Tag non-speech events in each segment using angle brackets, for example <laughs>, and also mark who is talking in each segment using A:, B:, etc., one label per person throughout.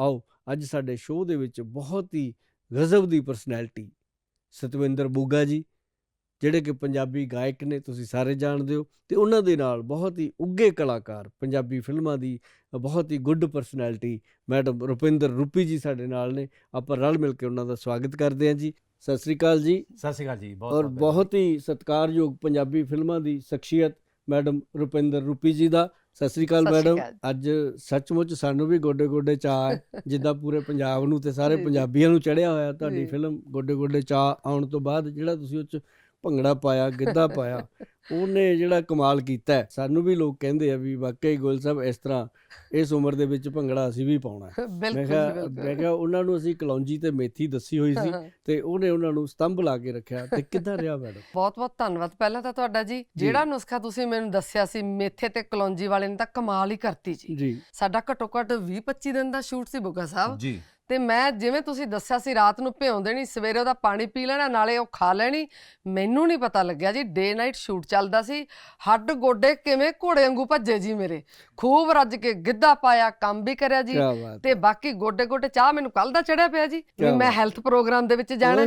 A: ਆਓ ਅੱਜ ਸਾਡੇ ਸ਼ੋਅ ਦੇ ਵਿੱਚ ਬਹੁਤ ਹੀ ਗਜ਼ਬ ਦੀ ਪਰਸਨੈਲਿਟੀ ਸਤਵਿੰਦਰ ਬੁੱਗਾ ਜੀ ਜਿਹੜੇ ਕਿ ਪੰਜਾਬੀ ਗਾਇਕ ਨੇ ਤੁਸੀਂ ਸਾਰੇ ਜਾਣਦੇ ਹੋ ਤੇ ਉਹਨਾਂ ਦੇ ਨਾਲ ਬਹੁਤ ਹੀ ਉੱਗੇ ਕਲਾਕਾਰ ਪੰਜਾਬੀ ਫਿਲਮਾਂ ਦੀ ਬਹੁਤ ਹੀ good personality madam Rupinder Rupi ji ਸਾਡੇ ਨਾਲ ਨੇ। ਆਪਾਂ ਰਲ ਮਿਲ ਕੇ ਉਹਨਾਂ ਦਾ ਸਵਾਗਤ ਕਰਦੇ ਹਾਂ ਜੀ। ਸਤਿ ਸ੍ਰੀ ਅਕਾਲ ਜੀ।
B: ਸਤਿ ਸ਼੍ਰੀ ਅਕਾਲ ਜੀ ਬਹੁਤ
A: ਔਰ ਬਹੁਤ ਹੀ ਸਤਿਕਾਰਯੋਗ ਪੰਜਾਬੀ ਫਿਲਮਾਂ ਦੀ ਸ਼ਖਸੀਅਤ ਮੈਡਮ ਰੁਪਿੰਦਰ ਰੂਪੀ ਜੀ ਦਾ। ਸਤਿ ਸ੍ਰੀ ਅਕਾਲ ਮੈਡਮ। ਅੱਜ ਸੱਚਮੁੱਚ ਸਾਨੂੰ ਵੀ ਗੋਡੇ ਗੋਡੇ ਚਾਹ <laughs> ਜਿੱਦਾਂ ਪੂਰੇ ਪੰਜਾਬ ਨੂੰ ਤੇ ਸਾਰੇ। ਪੰਜਾਬੀਆਂ ਨੂੰ ਚੜਿਆ ਹੋਇਆ ਤੁਹਾਡੀ। ਫਿਲਮ ਗੋਡੇ ਗੋਡੇ ਚਾਹ ਆਉਣ ਤੋਂ ਬਾਅਦ ਜਿਹੜਾ ਤੁਸੀਂ ਉਹ ਚ ਭੰਗੜਾ ਪਾਇਆ ਗਿੱਧਾ ਪਾਇਆ ਉਹਨੇ ਜਿਹੜਾ ਕਮਾਲ ਕੀਤਾ ਸਾਨੂੰ ਵੀ ਲੋਕ ਕਹਿੰਦੇ ਆ ਵੀ ਵਾਕਈ ਗੋਲ ਸਾਹਿਬ ਇਸ ਤਰ੍ਹਾਂ ਇਸ ਉਮਰ ਦੇ ਵਿੱਚ ਭੰਗੜਾ ਅਸੀਂ ਵੀ ਪਾਉਣਾ। ਮੈਂ ਕਿਹਾ
C: ਬਿਲਕੁਲ।
A: ਮੈਂ ਕਿਹਾ ਉਹਨਾਂ ਨੂੰ ਅਸੀਂ ਕਲੌਂਜੀ ਤੇ ਮੇਥੀ ਦੱਸੀ ਹੋਈ ਸੀ। ਤੇ ਉਹਨੇ ਉਹਨਾਂ ਨੂੰ ਸਤੰਭ ਲਾ ਕੇ ਰੱਖਿਆ ਤੇ ਕਿੱਦਾਂ ਰਿਹਾ ਮੈਡਮ?
C: ਬਹੁਤ ਬਹੁਤ ਧੰਨਵਾਦ। ਪਹਿਲਾਂ ਤਾਂ ਤੁਹਾਡਾ ਜੀ ਜਿਹੜਾ ਨੁਸਖਾ ਤੁਸੀਂ ਮੈਨੂੰ ਦੱਸਿਆ ਸੀ ਮੇਥੇ ਤੇ ਕਲੌਂਜੀ ਵਾਲੇ ਨੇ ਤਾਂ ਕਮਾਲ ਹੀ ਕਰਤੀ ਜੀ।
A: ਜੀ।
C: ਸਾਡਾ ਘੱਟੋ ਘੱਟ 20 25 ਦਿਨ ਦਾ ਸ਼ੂਟ ਸੀ ਬੁੱਗਾ ਸਾਹਿਬ।
B: ਜੀ।
C: ਤੇ ਮੈਂ ਜਿਵੇਂ ਤੁਸੀਂ ਦੱਸਿਆ ਸੀ ਰਾਤ ਨੂੰ ਭਿਉਂਦੇ ਨਹੀਂ ਸਵੇਰੇ ਉਹਦਾ ਪਾਣੀ ਪੀ ਲੈਣਾ ਨਾਲੇ ਉਹ ਖਾ ਲੈਣੀ ਮੈਨੂੰ ਨਹੀਂ ਪਤਾ ਲੱਗਿਆ ਜੀ ਡੇ ਨਾਈਟ ਸ਼ੂਟ ਚੱਲਦਾ ਸੀ। ਹੱਡ ਗੋਡੇ ਕਿਵੇਂ ਘੋੜੇ ਵਾਂਗੂ ਭੱਜੇ ਜੀ ਮੇਰੇ। ਖੂਬ ਰੱਜ ਕੇ ਗਿੱਧਾ ਪਾਇਆ ਕੰਮ ਵੀ ਕਰਿਆ ਜੀ। ਤੇ ਬਾਕੀ ਗੋਡੇ ਗੋਡੇ ਚਾਹ ਮੈਨੂੰ ਕੱਲ ਦਾ ਚੜਿਆ ਪਿਆ ਜੀ ਵੀ ਮੈਂ। ਹੈਲਥ ਪ੍ਰੋਗਰਾਮ ਦੇ ਵਿੱਚ ਜਾਣਾ।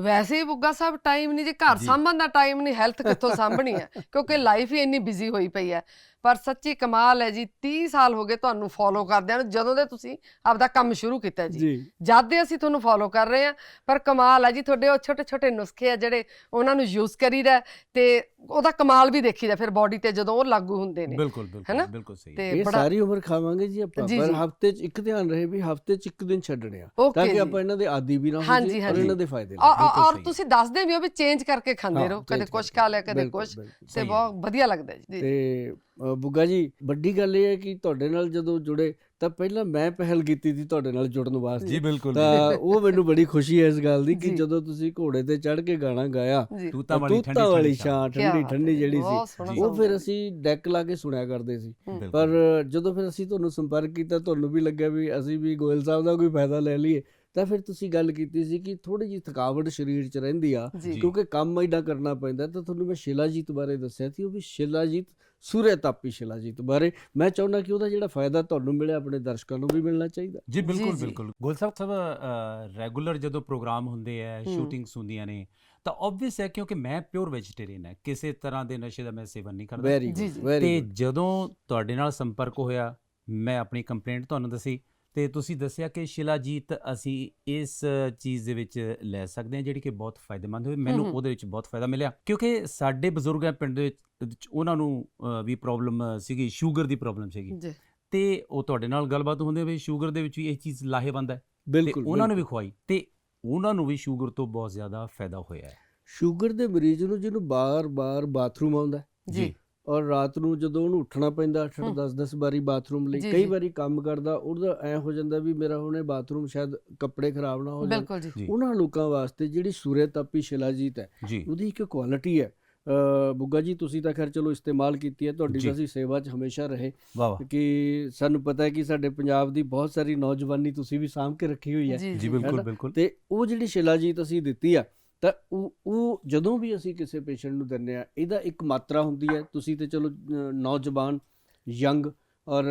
C: ਵੈਸੇ ਹੀ ਬੁੱਗਾ ਸਾਹਿਬ ਟਾਈਮ ਨਹੀਂ ਜੀ ਘਰ। ਸਾਂਭਣ ਦਾ ਟਾਈਮ ਨਹੀਂ ਹੈਲਥ ਕਿੱਥੋਂ ਸਾਂਭਣੀ ਹੈ? <laughs> ਕਿਉਂਕਿ ਲਾਈਫ ਹੀ ਇੰਨੀ ਬਿਜ਼ੀ ਹੋਈ ਪਈ ਹੈ। ਪਰ ਸੱਚੀ ਕਮਾਲ ਹੈ ਜੀ 30 ਸਾਲ ਹੋ ਗਏ ਤੁਹਾਨੂੰ ਫੋਲੋ ਕਰਦਿਆਂ ਨੂੰ ਜਦੋਂ ਦੇ ਤੁਸੀਂ ਆਪਦਾ ਕੰਮ ਸ਼ੁਰੂ ਕੀਤਾ ਜੀ ਜਦ ਦੇ ਅਸੀਂ ਤੁਹਾਨੂੰ ਫੋਲੋ ਕਰ ਰਹੇ ਹਾਂ ਪਰ ਕਮਾਲ ਹੈ ਜੀ ਤੁਹਾਡੇ ਉਹ ਛੋਟੇ ਛੋਟੇ ਨੁਸਖੇ ਆ ਜਿਹੜੇ ਉਹਨਾਂ ਨੂੰ ਯੂਜ਼ ਕਰੀਦਾ ਤੇ ਉਹਦਾ ਕਮਾਲ ਵੀ ਦੇਖੀਦਾ ਫਿਰ ਬਾਡੀ ਤੇ ਜਦੋਂ ਉਹ ਲਾਗੂ ਹੁੰਦੇ ਨੇ
B: ਬਿਲਕੁਲ
C: ਹੈਨਾ?
B: ਬਿਲਕੁਲ ਬਿਲਕੁਲ ਸਹੀ
C: ਤੇ
A: ਇਹ ਸਾਰੀ ਉਮਰ ਖਾਵਾਂਗੇ ਜੀ ਆਪਾਂ ਪਰ। ਹਫ਼ਤੇ 'ਚ ਇੱਕ ਧਿਆਨ ਰਹੇ ਵੀ ਹਫ਼ਤੇ 'ਚ ਇੱਕ ਦਿਨ ਛੱਡਣੇ ਆ ਤਾਂ ਕਿ ਆਪਾਂ ਇਹਨਾਂ ਦੇ ਆਦੀ ਵੀ ਨਾ ਹੋ ਜੀ ਔਰ। ਇਹਨਾਂ ਦੇ ਫਾਇਦੇ
C: ਔਰ-। ਤੁਸੀਂ ਦੱਸਦੇ ਵੀ ਹੋ ਵੀ ਚੇਂਜ ਕਰਕੇ ਖਾਂਦੇ ਰਹੋ ਕਦੇ ਕੁਛ। ਖਾ ਲਿਆ ਕਦੇ ਕੁਛ। ਤੇ। ਬਹੁਤ ਵਧੀਆ ਲੱਗਦਾ ਜੀ
A: ਤੇ ਬੁੱਗਾ ਜੀ ਵੱਡੀ ਗੱਲ ਇਹ ਹੈ ਕਿ ਤੁਹਾਡੇ ਨਾਲ ਜਦੋਂ ਜੁੜੇ ਤਾਂ ਪਹਿਲਾਂ ਮੈਂ ਪਹਿਲ ਕੀਤੀ ਸੀ ਤੁਹਾਡੇ ਨਾਲ ਜੁੜਨ ਵਾਸਤੇ।
B: ਜੀ ਬਿਲਕੁਲ
A: ਤਾਂ ਉਹ ਮੈਨੂੰ ਬੜੀ ਖੁਸ਼ੀ ਹੈ ਇਸ ਗੱਲ ਦੀ ਕਿ। ਜਦੋਂ ਤੁਸੀਂ ਘੋੜੇ ਤੇ ਚੜ੍ਹ ਕੇ ਗਾਣਾ ਗਾਇਆ
B: ਤੂਤਾਂ ਵਾਲੀ ਠੰਡੀ
A: ਛਾਂ। ਠੰਡੀ ਠੰਡੀ ਜਿਹੜੀ ਸੀ। ਉਹ ਫਿਰ। ਅਸੀਂ ਡੈਕ ਲਾ ਕੇ ਸੁਣਿਆ ਕਰਦੇ ਸੀ। ਪਰ ਜਦੋਂ ਫਿਰ ਅਸੀਂ ਤੁਹਾਨੂੰ ਸੰਪਰਕ ਕੀਤਾ ਤੁਹਾਨੂੰ ਵੀ ਲੱਗਿਆ ਵੀ ਅਸੀਂ ਵੀ ਗੋਇਲ ਸਾਹਿਬ ਦਾ ਕੋਈ ਫਾਇਦਾ ਲੈ ਲਈਏ। ਤਾਂ ਫਿਰ ਤੁਸੀਂ ਗੱਲ ਕੀਤੀ ਸੀ ਕਿ ਥੋੜੀ ਜਿਹੀ ਥਕਾਵਟ ਸਰੀਰ 'ਚ ਰਹਿੰਦੀ ਆ
C: ਜੀ
B: ਜੀ।
A: ਕਿਉਂਕਿ ਕੰਮ ਐਡਾ ਕਰਨਾ ਪੈਂਦਾ ਤਾਂ ਤੁਹਾਨੂੰ ਮੈਂ ਸ਼ਿਲਾਜੀਤ ਬਾਰੇ ਦੱਸਿਆ ਸੀ ਉਹ ਵੀ ਸ਼ਿਲਾਜੀਤ ਸੂਰਯ ਤਾਪੀ ਸ਼ਿਲਾਜੀਤ ਬਾਰੇ ਮੈਂ ਚਾਹੁੰਦਾ ਕਿ ਉਹਦਾ ਜਿਹੜਾ ਫਾਇਦਾ ਤੁਹਾਨੂੰ ਮਿਲੇ ਆਪਣੇ ਦਰਸ਼ਕਾਂ ਨੂੰ ਵੀ ਮਿਲਣਾ ਚਾਹੀਦਾ
B: ਜੀ ਬਿਲਕੁਲ
C: ਜੀ।
B: ਬਿਲਕੁਲ ਗੋਲ ਸਾਹਿਬ ਸਾਹਿਬ ਰੈਗੂਲਰ ਜਦੋਂ ਪ੍ਰੋਗਰਾਮ ਹੁੰਦੇ ਆ
C: ਹੂੰ।
B: ਸ਼ੂਟਿੰਗਸ ਹੁੰਦੀਆਂ ਨੇ ਤਾਂ ਆਬਵੀਅਸ ਹੈ ਕਿਉਂਕਿ ਮੈਂ ਪਿਓਰ ਵੈਜੀਟੇਰੀਅਨ ਹੈ ਕਿਸੇ ਤਰ੍ਹਾਂ ਦੇ ਨਸ਼ੇ ਦਾ ਮੈਂ ਸੇਵਨ ਨਹੀਂ ਕਰਦਾ
C: ਜੀ, ਜੀ।
B: ਤੇ ਜਦੋਂ ਤੁਹਾਡੇ ਨਾਲ ਸੰਪਰਕ ਹੋਇਆ ਮੈਂ ਆਪਣੀ ਕੰਪਲੇਂਟ ਤੁਹਾਨੂੰ ਦੱਸੀ ਤੇ ਤੁਸੀਂ ਦੱਸਿਆ ਕਿ ਸ਼ਿਲਾਜੀਤ ਅਸੀਂ ਇਸ ਚੀਜ਼ ਦੇ ਵਿੱਚ ਲੈ ਸਕਦੇ ਹਾਂ ਜਿਹੜੀ ਕਿ ਬਹੁਤ ਫਾਇਦੇਮੰਦ ਹੋਈ। ਮੈਨੂੰ। ਉਹਦੇ ਵਿੱਚ ਬਹੁਤ ਫਾਇਦਾ ਮਿਲਿਆ ਕਿਉਂਕਿ ਸਾਡੇ ਬਜ਼ੁਰਗਾਂ ਪਿੰਡ ਦੇ ਵਿੱਚ- ਉਹਨਾਂ ਨੂੰ ਵੀ ਪ੍ਰੋਬਲਮ ਸੀਗੀ ਸ਼ੂਗਰ ਦੀ ਪ੍ਰੋਬਲਮ ਸੀਗੀ। ਤੇ ਉਹ ਤੁਹਾਡੇ ਨਾਲ ਗੱਲਬਾਤ ਹੁੰਦੇ ਵੀ ਸ਼ੂਗਰ ਦੇ ਵਿੱਚ ਵੀ ਇਹ ਚੀਜ਼ ਲਾਹੇਵੰਦ ਹੈ। ਤੇ
A: ਬਿਲਕੁਲ
B: ਉਹਨਾਂ ਨੂੰ ਵੀ। ਖਵਾਈ ਤੇ ਉਹਨਾਂ ਨੂੰ ਵੀ ਸ਼ੂਗਰ ਤੋਂ ਬਹੁਤ ਜ਼ਿਆਦਾ ਫਾਇਦਾ ਹੋਇਆ ਹੈ।
A: ਸ਼ੂਗਰ ਦੇ ਮਰੀਜ਼ ਨੂੰ ਜਿਹਨੂੰ ਬਾਰ-ਬਾਰ ਬਾਥਰੂਮ ਆਉਂਦਾ
C: ਜੀ।
A: ਔਰ ਰਾਤ ਨੂੰ ਜਦੋਂ ਉਹਨੂੰ ਉੱਠਣਾ ਪੈਂਦਾ 8
C: ਹਮ।
A: 10 10 ਵਾਰੀ ਬਾਥਰੂਮ ਲਈ ਕਈ। ਵਾਰੀ ਕੰਮ ਕਰਦਾ ਉਹਦਾ ਐ ਹੋ ਜਾਂਦਾ ਵੀ ਮੇਰਾ ਹੁਣੇ ਬਾਥਰੂਮ ਸ਼ਾਇਦ ਕੱਪੜੇ ਖਰਾਬ ਨਾ ਹੋ ਜਾਣ।
C: ਬਿਲਕੁਲ ਜੀ।
B: ਜੀ।
A: ਉਹਨਾਂ ਲੋਕਾਂ ਵਾਸਤੇ ਜਿਹੜੀ ਸੂਰਯ ਤਾਪੀ ਸ਼ਿਲਾਜੀਤ ਹੈ ਉਹਦੀ ਇੱਕ ਕੁਆਲਿਟੀ ਹੈ। ਬੁੱਗਾ ਜੀ ਤੁਸੀਂ ਤਾਂ ਖੈਰ ਚਲੋ ਇਸਤੇਮਾਲ ਕੀਤੀ ਹੈ ਤੁਹਾਡੀ। ਤਾਂ ਅਸੀਂ ਸੇਵਾ 'ਚ ਹਮੇਸ਼ਾ ਰਹੇ। ਕਿ ਸਾਨੂੰ ਪਤਾ ਹੈ ਕਿ ਸਾਡੇ ਪੰਜਾਬ ਦੀ ਬਹੁਤ ਸਾਰੀ ਨੌਜਵਾਨੀ ਤੁਸੀਂ ਵੀ ਸਾਂਭ ਕੇ ਰੱਖੀ ਹੋਈ ਹੈ।
C: ਜੀ
B: ਬਿਲਕੁਲ? ਬਿਲਕੁਲ।
A: ਤੇ ਉਹ ਜਿਹੜੀ ਸ਼ਿਲਾਜੀਤ ਅਸੀਂ ਦਿੱਤੀ ਆ ਤਾਂ ਉਹ ਉਹ ਜਦੋਂ ਵੀ ਅਸੀਂ ਕਿਸੇ ਪੇਸ਼ੈਂਟ ਨੂੰ ਦਿੰਨੇ ਆ ਇਹਦਾ ਇੱਕ ਮਾਤਰਾ ਹੁੰਦੀ ਹੈ। ਤੁਸੀਂ ਤੇ ਚਲੋ ਨੌਜਵਾਨ ਯੰਗ ਔਰ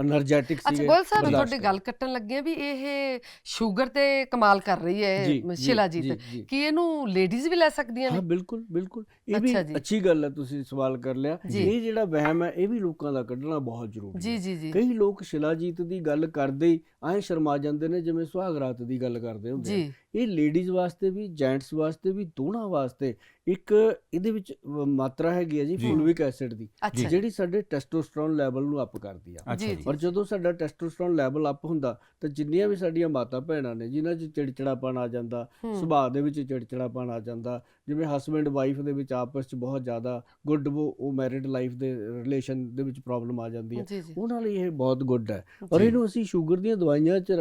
A: એનર્ਜੈਟਿਕ
C: ਸੀ
A: ਅੱਛਾ
C: ਗੋਲ ਸਾਹਿਬ ਤੁਹਾਡੀ ਗੱਲ ਕੱਟਣ ਲੱਗੇ ਆ ਵੀ ਇਹ ਸ਼ੂਗਰ ਤੇ ਕਮਾਲ ਕਰ ਰਹੀ ਹੈ ਸ਼ਿਲਾਜੀਤ ਕੀ ਇਹਨੂੰ ਲੇਡੀਜ਼ ਵੀ ਲੈ ਸਕਦੀਆਂ ਨੇ?
A: ਹਾਂ ਬਿਲਕੁਲ ਬਿਲਕੁਲ। ਇਹ ਵੀ
C: ਅੱਛਾ
A: ਗੱਲ ਹੈ ਤੁਸੀਂ ਸਵਾਲ ਕਰ ਲਿਆ। ਇਹ ਜਿਹੜਾ ਵਹਿਮ ਹੈ ਇਹ ਵੀ ਲੋਕਾਂ ਦਾ ਕੱਢਣਾ ਬਹੁਤ ਜ਼ਰੂਰੀ ਹੈ।
C: ਜੀ ਜੀ।
A: ਕਈ ਲੋਕ ਸ਼ਿਲਾਜੀਤ ਦੀ ਗੱਲ ਕਰਦੇ ਹੀ ਐਂ ਸ਼ਰਮਾ ਜਾਂਦੇ ਨੇ ਜਿਵੇਂ ਸੁਹਾਗ ਰਾਤ ਦੀ ਗੱਲ ਕਰਦੇ ਹੁੰਦੇ ਇਹ ਲੇਡੀਜ਼ ਵਾਸਤੇ ਵੀ ਜੈਂਟਸ ਵਾਸਤੇ ਵੀ ਦੋਨਾਂ ਵਾਸਤੇ ਇੱਕ ਇਹਦੇ ਵਿੱਚ ਮਾਤਰਾ ਹੈਗੀ ਹੈ ਜੀ। ਫੋਲਿਕ ਐਸਿਡ ਦੀ ਜਿਹੜੀ ਸਾਡੇ ਟੈਸਟੋਸਟਰੋਨ ਲੈਵਲ ਨੂੰ ਅਪ ਕਰਦੀ ਆ। ਔਰ ਜਦੋਂ ਸਾਡਾ ਟੈਸਟੋਸਟਰੋਨ ਲੈਵਲ ਅਪ ਹੁੰਦਾ ਤਾਂ ਜਿੰਨੀਆਂ ਵੀ ਸਾਡੀਆਂ ਮਾਤਾ ਭੈਣਾਂ ਨੇ ਜਿਨ੍ਹਾਂ 'ਚ ਚਿੜਚਿੜਾਪਨ ਆ ਜਾਂਦਾ ਸੁਭਾਅ ਦੇ ਵਿੱਚ ਚਿੜਚਿੜਾਪਨ ਆ ਜਾਂਦਾ ਜਿਵੇਂ ਹਸਬੰਡ ਵਾਈਫ ਦੇ ਵਿੱਚ ਆਪਸ 'ਚ ਬਹੁਤ ਜ਼ਿਆਦਾ ਗੁੱਡ ਉਹ ਮੈਰਿਡ ਲਾਈਫ ਦੇ ਰਿਲੇਸ਼ਨ ਦੇ ਵਿੱਚ ਪ੍ਰੋਬਲਮ ਆ ਜਾਂਦੀ ਹੈ। ਉਹਨਾਂ ਲਈ ਇਹ ਬਹੁਤ ਗੁੱਡ ਹੈ। ਔਰ। ਇਹਨੂੰ ਅਸੀਂ ਸ਼ੂਗਰ ਦੀਆਂ ਦਵਾਈਆਂ 'ਚ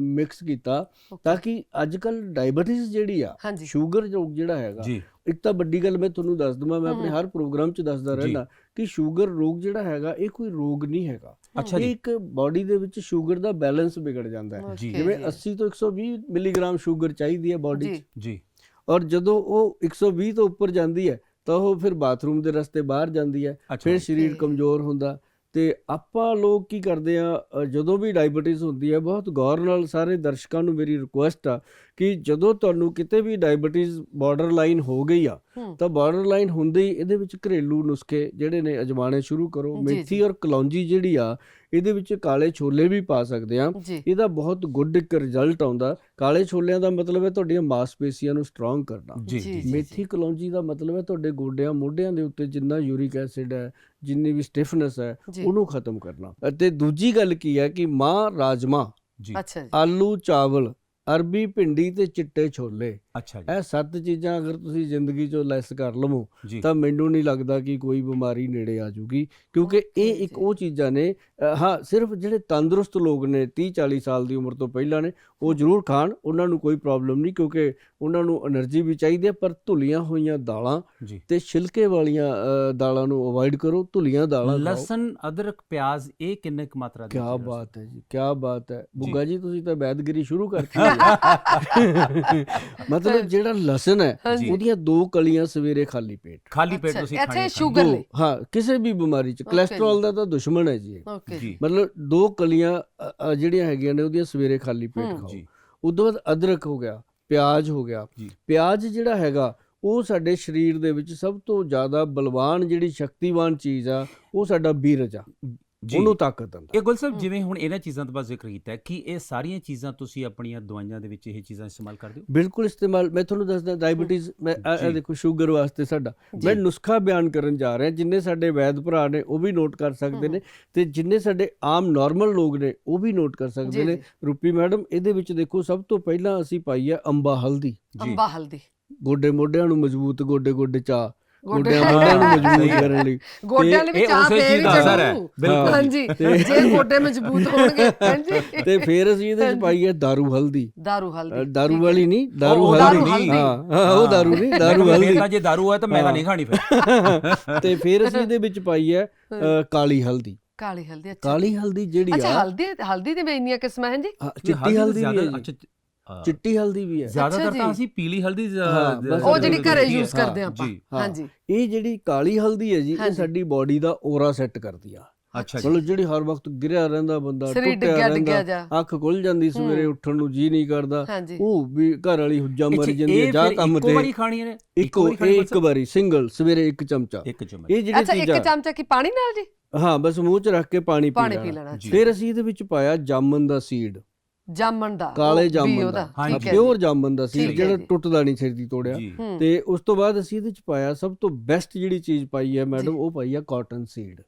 A: ਮਿਕਸ ਕੀਤਾ ਤਾਂ ਕਿ ਅੱਜ ਕੱਲ ਡਾਇਬੀਟਿਸ ਜਿਹੜੀ ਆ ਸ਼ੂਗਰ ਰੋਗ ਜਿਹੜਾ ਹੈਗਾ
B: ਜੀ।
A: ਇੱਕ ਤਾਂ ਵੱਡੀ ਗੱਲ ਮੈਂ ਤੁਹਾਨੂੰ ਦੱਸ ਦਵਾਂ ਮੈਂ ਆਪਣੇ। ਹਰ ਪ੍ਰੋਗਰਾਮ 'ਚ ਦੱਸਦਾ
B: ਜੀ।
A: ਰਹਿੰਦਾ ਕਿ ਸ਼ੂਗਰ ਰੋਗ ਜਿਹੜਾ ਹੈਗਾ ਇਹ ਕੋਈ ਰੋਗ ਨਹੀਂ ਹੈਗਾ।
B: ਅੱਛਾ
A: ਇਹ
B: ਜੀ
A: ਇੱਕ ਬਾਡੀ ਦੇ ਵਿੱਚ ਸ਼ੂਗਰ ਦਾ ਬੈਲੈਂਸ ਵਿਗੜ ਜਾਂਦਾ ਹੈ। ਜਿਵੇਂ 80 ਤੋਂ 120 ਮਿਲੀਗ੍ਰਾਮ ਸ਼ੂਗਰ ਚਾਹੀਦੀ ਹੈ ਬਾਡੀ 'ਚ।
C: ਜੀ।
A: ਔਰ ਜਦੋਂ ਉਹ 120 ਤੋਂ ਉੱਪਰ ਜਾਂਦੀ ਹੈ ਤਾਂ ਉਹ ਫਿਰ ਬਾਥਰੂਮ ਦੇ ਰਸਤੇ ਬਾਹਰ ਜਾਂਦੀ ਹੈ ਫਿਰ। ਸਰੀਰ. ਕਮਜ਼ੋਰ ਹੁੰਦਾ ਤੇ ਆਪਾਂ ਲੋਕ ਕੀ ਕਰਦੇ ਆ ਜਦੋਂ ਵੀ ਡਾਇਬੀਟੀਜ਼ ਹੁੰਦੀ ਹੈ ਬਹੁਤ ਗੌਰ ਨਾਲ ਸਾਰੇ ਦਰਸ਼ਕਾਂ ਨੂੰ ਮੇਰੀ ਰਿਕੁਐਸਟ ਆ ਕਿ ਜਦੋਂ ਤੁਹਾਨੂੰ ਕਿਤੇ ਵੀ ਡਾਇਬੀਟੀਜ਼ ਬਾਰਡਰ ਲਾਈਨ ਹੋ ਗਈ ਆ। ਤਾਂ ਬਾਰਡਰ ਲਾਈਨ ਹੁੰਦੇ ਹੀ ਇਹਦੇ ਵਿੱਚ ਘਰੇਲੂ ਨੁਸਖੇ ਜਿਹੜੇ ਨੇ ਅਜਮਾਣੇ ਸ਼ੁਰੂ ਕਰੋ ਮੇਥੀ। ਔਰ ਕਲੌਂਜੀ ਜਿਹੜੀ ਆ ਇਹਦੇ ਵਿੱਚ ਕਾਲੇ ਛੋਲੇ ਵੀ ਪਾ ਸਕਦੇ ਆ। ਇਹਦਾ ਬਹੁਤ ਗੁੱਡ ਇੱਕ ਰਿਜ਼ਲਟ ਆਉਂਦਾ। ਕਾਲੇ ਛੋਲਿਆਂ ਦਾ ਮਤਲਬ ਹੈ ਤੁਹਾਡੀਆਂ ਮਾਸਪੇਸ਼ੀਆਂ ਨੂੰ ਸਟਰੋਂਗ ਕਰਨਾ। ਮੇਥੀ ਕਲੌਂਜੀ ਦਾ ਮਤਲਬ ਹੈ ਤੁਹਾਡੇ ਗੋਡਿਆਂ ਮੋਢਿਆਂ ਦੇ ਉੱਤੇ ਜਿੰਨਾ ਯੂਰਿਕ ਐਸਿਡ ਹੈ ਜਿੰਨੀ ਵੀ ਸਟਿਫਨੈਸ ਹੈ ਉਹਨੂੰ ਖਤਮ ਕਰਨਾ। ਅਤੇ ਦੂਜੀ ਗੱਲ ਕੀ ਹੈ ਕਿ ਮਾਂ ਰਾਜਮਾ
B: ਜੀ।
A: ਆਲੂ ਚਾਵਲ ਅਰਬੀ ਭਿੰਡੀ ਤੇ ਚਿੱਟੇ ਛੋਲੇ।
B: ਅੱਛਾ ਜੀ।
A: ਇਹ ਸੱਤ ਚੀਜ਼ਾਂ ਅਗਰ ਤੁਸੀਂ ਜ਼ਿੰਦਗੀ ਚੋਂ ਲੈਸ ਕਰ ਲਵੋ ਤਾਂ ਮੈਨੂੰ ਨਹੀਂ ਲੱਗਦਾ ਕਿ ਕੋਈ ਬਿਮਾਰੀ ਨੇੜੇ ਆ ਜੂਗੀ ਕਿਉਂਕਿ ਇਹ ਇੱਕ ਉਹ ਚੀਜ਼ਾਂ ਨੇ ਹਾਂ ਸਿਰਫ ਜਿਹੜੇ ਤੰਦਰੁਸਤ ਲੋਕ ਨੇ 30 40 ਸਾਲ ਦੀ ਉਮਰ ਤੋਂ ਪਹਿਲਾਂ ਨੇ ਉਹ ਜ਼ਰੂਰ ਖਾਣ ਉਹਨਾਂ ਨੂੰ ਕੋਈ ਪ੍ਰੋਬਲਮ ਨਹੀਂ ਕਿਉਂਕਿ ਉਹਨਾਂ ਨੂੰ એનર્ਜੀ ਵੀ ਚਾਹੀਦੀ ਹੈ ਪਰ ਧੁਲੀਆਂ ਹੋਈਆਂ ਦਾਲਾਂ ਤੇ ਛਿਲਕੇ ਵਾਲੀਆਂ ਦਾਲਾਂ ਨੂੰ ਅਵੋਇਡ ਕਰੋ ਧੁਲੀਆਂ ਦਾਲਾਂ
B: ਲਸਣ ਅਦਰਕ ਪਿਆਜ਼ ਇਹ ਕਿੰਨੇ ਕੁ ਮਾਤਰਾ ਦੀ
A: ਕੀ ਬਾਤ ਹੈ ਜੀ ਕੀ ਬਾਤ ਹੈ। ਬੁੱਗਾ ਜੀ ਤੁਸੀਂ ਤਾਂ ਵੈਦਗਰੀ ਸ਼ੁਰੂ <laughs> ਕਰਤੀ <laughs> ਮਤਲਬ ਜਿਹੜਾ ਲਸਣ ਹੈ
C: ਹਾਂਜੀ।
A: ਉਹਦੀਆਂ ਦੋ ਕਲੀਆਂ ਸਵੇਰੇ ਖਾਲੀ ਪੇਟ।
B: ਖਾਲੀ ਪੇਟ
C: ਅੱਛਾ,
B: ਤੁਸੀਂ
C: ਇੱਥੇ
B: ਖਾਣੀ
C: ਸ਼ੂਗਰ
A: ਦੋ
C: ਲਈ?
A: ਹਾਂ ਕਿਸੇ ਵੀ ਬਿਮਾਰੀ ਚ।
C: Okay
A: cholesterol. ਦਾ ਤਾਂ ਦੁਸ਼ਮਣ ਹੈ ਜੀ ਇਹ।
C: ਓਕੇ
B: ਜੀ।
A: ਮਤਲਬ ਦੋ ਕਲੀਆਂ ਅ, ਅ, ਜਿਹੜੀਆਂ ਹੈਗੀਆਂ ਨੇ ਉਹਦੀਆਂ ਸਵੇਰੇ ਖਾਲੀ ਪੇਟ
C: ਹੂੰ।
A: ਖਾਓ।
B: ਜੀ।
A: ਉਸ ਤੋਂ ਬਾਅਦ ਅਦਰਕ ਹੋ ਗਿਆ ਪਿਆਜ਼ ਹੋ ਗਿਆ।
B: ਜੀ।
A: ਪਿਆਜ਼ ਜਿਹੜਾ ਹੈਗਾ ਉਹ ਸਾਡੇ ਸਰੀਰ ਦੇ ਵਿੱਚ ਸਭ ਤੋਂ ਜ਼ਿਆਦਾ ਬਲਵਾਨ ਜਿਹੜੀ ਸ਼ਕਤੀਵਾਨ ਚੀਜ਼ ਆ ਉਹ ਸਾਡਾ ਬੀਰਜ ਆ। ਉਹਨੂੰ ਤਾਕਤ ਦਿੰਦਾ।
B: ਇਹ ਗੁਲ ਸਾਹਿਬ। ਜਿਵੇਂ ਹੁਣ ਇਹਨਾਂ ਚੀਜ਼ਾਂ ਦਾ ਬਸ ਜ਼ਿਕਰ ਕੀਤਾ ਹੈ ਕਿ ਇਹ ਸਾਰੀਆਂ ਚੀਜ਼ਾਂ ਤੁਸੀਂ ਆਪਣੀਆਂ ਦਵਾਈਆਂ ਦੇ ਵਿੱਚ ਇਹ ਚੀਜ਼ਾਂ ਇਸਤੇਮਾਲ ਕਰਦੇ ਹੋ?
A: ਬਿਲਕੁਲ ਇਸਤੇਮਾਲ ਮੈਂ ਤੁਹਾਨੂੰ ਦੱਸਦਾ ਡਾਇਬੀਟੀਜ਼ ਮੈਂ ਇਹ-। ਦੇਖੋ ਸ਼ੂਗਰ ਵਾਸਤੇ ਸਾਡਾ। ਮੈਂ ਨੁਸਖਾ ਬਿਆਨ ਕਰਨ ਜਾ ਰਿਹਾ ਜਿੰਨੇ ਸਾਡੇ ਵੈਦ ਭਰਾ ਨੇ ਉਹ ਵੀ ਨੋਟ ਕਰ ਸਕਦੇ। ਨੇ ਤੇ ਜਿੰਨੇ ਸਾਡੇ ਆਮ ਨਾਰਮਲ ਲੋਕ ਨੇ ਉਹ ਵੀ ਨੋਟ ਕਰ ਸਕਦੇ ਨੇ। ਰੂਪੀ ਮੈਡਮ ਇਹਦੇ ਵਿੱਚ ਦੇਖੋ ਸਭ ਤੋਂ ਪਹਿਲਾਂ ਅਸੀਂ ਪਾਈ ਹੈ ਅੰਬਾ ਹਲਦੀ।
B: ਜੀ
C: ਅੰਬਾ ਹਲਦੀ।
A: ਗੋਡੇ ਮੋਢਿਆਂ ਨੂੰ ਮਜ਼ਬੂਤ ਗੋਡੇ ਗੋਡੇ ਚਾ
C: ਗੋਡੇ
A: ਗੋਡਿਆਂ ਮੋਢਿਆਂ ਨੂੰ ਮਜ਼ਬੂਤ
B: ਸਹੀ ਹੈ।
A: ਕਰਨ ਲਈ <laughs>
C: ਗੋਡਿਆਂ ਦੇ
B: ਇਹ
C: ਵਿੱਚ ਆ
B: ਉਸੇ
C: ਫੇਰ
B: ਚੀਜ਼
C: ਹੀ
B: ਦਾ ਅਸਰ ਹੈ
C: ਚੱਲੂ।
B: ਬਿਲਕੁਲ
C: ਹਾਂਜੀ
A: ਤੇ-
C: ਜੇ <laughs> ਗੋਡੇ ਮਜ਼ਬੂਤ ਹੋਣਗੇ <laughs> ਹਾਂਜੀ
A: ਤੇ ਫਿਰ ਅਸੀਂ ਇਹਦੇ ਵਿੱਚ
C: ਹਾਂਜੀ।
A: ਪਾਈ ਹੈ दारू ਹਲਦੀ
C: ਦਾਰੂ
A: ਅ,
C: ਹਲਦੀ
A: दारू
C: ਠੀਕ
A: ਵਾਲੀ
C: ਹੈ।
A: ਨਹੀਂ दारू
B: ਉਹ
A: ਹਲਦੀ
C: दारू ਹਲਦੀ।
A: ਹਾਂ ਹਾਂ ਉਹ दारू ਨਹੀਂ दारू
B: ਫਿਰ
A: ਹਲਦੀ
B: ਤਾਂ ਜੇ ਦਾਰੂ ਹੈ ਤਾਂ ਮੈਂ ਤਾਂ
A: ਹਾਂ।
B: ਨਹੀਂ ਖਾਣੀ ਫਿਰ
A: ਤੇ ਫਿਰ ਅਸੀਂ ਇਹਦੇ ਵਿੱਚ ਪਾਈ ਹੈ ਅ, ਕਾਲੀ ਹਲਦੀ
C: ਕਾਲੀ ਹਲਦੀ ਅੱਛਾ
A: ਕਾਲੀ ਹਲਦੀ ਜਿਹੜੀ
C: ਅੱਛਾ
A: ਆ
C: ਹਲਦੀ ਹਲਦੀ ਦੇ ਵੀ ਇੰਨੀਆਂ ਕਿਸਮਾਂ ਹਨ ਜੀ
A: ਹਾਂ, ਚਿੱਟੀ ਹਲਦੀ ਵੀ ਹੈ ਜੀ।
B: ਅੱਛਾ ਅ,
A: ਚਿੱਟੀ ਹਲਦੀ ਵੀ ਹੈ
B: ਜ਼ਿਆਦਾਤਰ। ਤਾਂ ਅਸੀਂ ਪੀਲੀ ਹਲਦੀ
C: ਉਹ ਜਿਹੜੀ ਘਰੇ। ਯੂਜ਼ ਕਰਦੇ ਆਪਾਂ। ਹਾਂਜੀ
A: ਇਹ ਜਿਹੜੀ ਕਾਲੀ ਹਲਦੀ ਹੈ ਜੀ ਇਹ। ਸਾਡੀ ਬਾਡੀ ਦਾ ਔਰਾ ਸੈੱਟ ਕਰਦੀ ਆ
B: ਅੱਛਾ ਜੀ
A: ਮਤਲਬ ਜਿਹੜੀ ਹਰ ਵਕਤ ਗਿਰਿਆ ਰਹਿੰਦਾ ਬੰਦਾ ਟੁੱਟਿਆ ਰਹਿੰਦਾ ਅੱਖ ਖੁੱਲ ਜਾਂਦੀ ਸਵੇਰੇ। ਉੱਠਣ ਨੂੰ ਜੀ ਨਹੀਂ ਕਰਦਾ ਉਹ ਵੀ ਘਰ ਵਾਲੀ ਹੁੱਜਾ ਮਰ ਜਾਂਦੀ ਹੈ ਜਾ ਕੰਮ
B: ਇੱਕੋ
A: ਤੇ
B: ਵਾਰੀ ਖਾਣੀ ਹੈ
A: ਇੱਕੋ
B: ਵਾਰੀ ਖਾਣੀ
A: ਇਹ
B: ਬਸ?
A: ਇੱਕ ਵਾਰੀ ਸਿੰਗਲ ਸਵੇਰੇ ਇੱਕ ਚਮਚਾ
B: ਇੱਕ ਚਮਚ
A: ਇਹ ਜਿਹੜੀ
C: ਅੱਛਾ ਇੱਕ ਚਮਚਾ ਕੀ ਪਾਣੀ ਨਾਲ ਜੀ
A: ਹਾਂ ਬਸ ਮੂੰਹ 'ਚ ਰੱਖ ਕੇ ਪਾਣੀ ਪੀ
C: ਪਾਣੀ ਪੀ
A: ਲੈਣਾ। ਫਿਰ ਅਸੀਂ ਇਹਦੇ ਵਿੱਚ ਪਾਇਆ ਜਾਮਨ ਦਾ ਸੀਡ
C: ਜਾਮਣ ਦਾ
A: ਕਾਲੇ
C: ਉਹਦਾ,
A: ਦਾ।
C: ਹੈ
A: ਪਿਓਰ ਜਾਮਨ ਦਾ
C: ਹੈ
A: ਜਿਹੜਾ। ਟੁੱਟਦਾ ਨਹੀਂ ਛੇਤੀ ਤੋੜਿਆ।
B: ਜੀ।
C: ਹੂੰ।
A: ਤੇ ਉਸ ਤੋਂ ਬਾਅਦ ਅਸੀਂ ਇਹਦੇ ਵਿੱਚ ਪਾਇਆ ਸਭ ਤੋਂ ਬੈਸਟ ਜਿਹੜੀ ਚੀਜ਼ ਪਾਈ ਹੈ ਮੈਡਮ। ਉਹ ਪਾਈ ਹੈ ਕਾਟਨ ਸੀਡ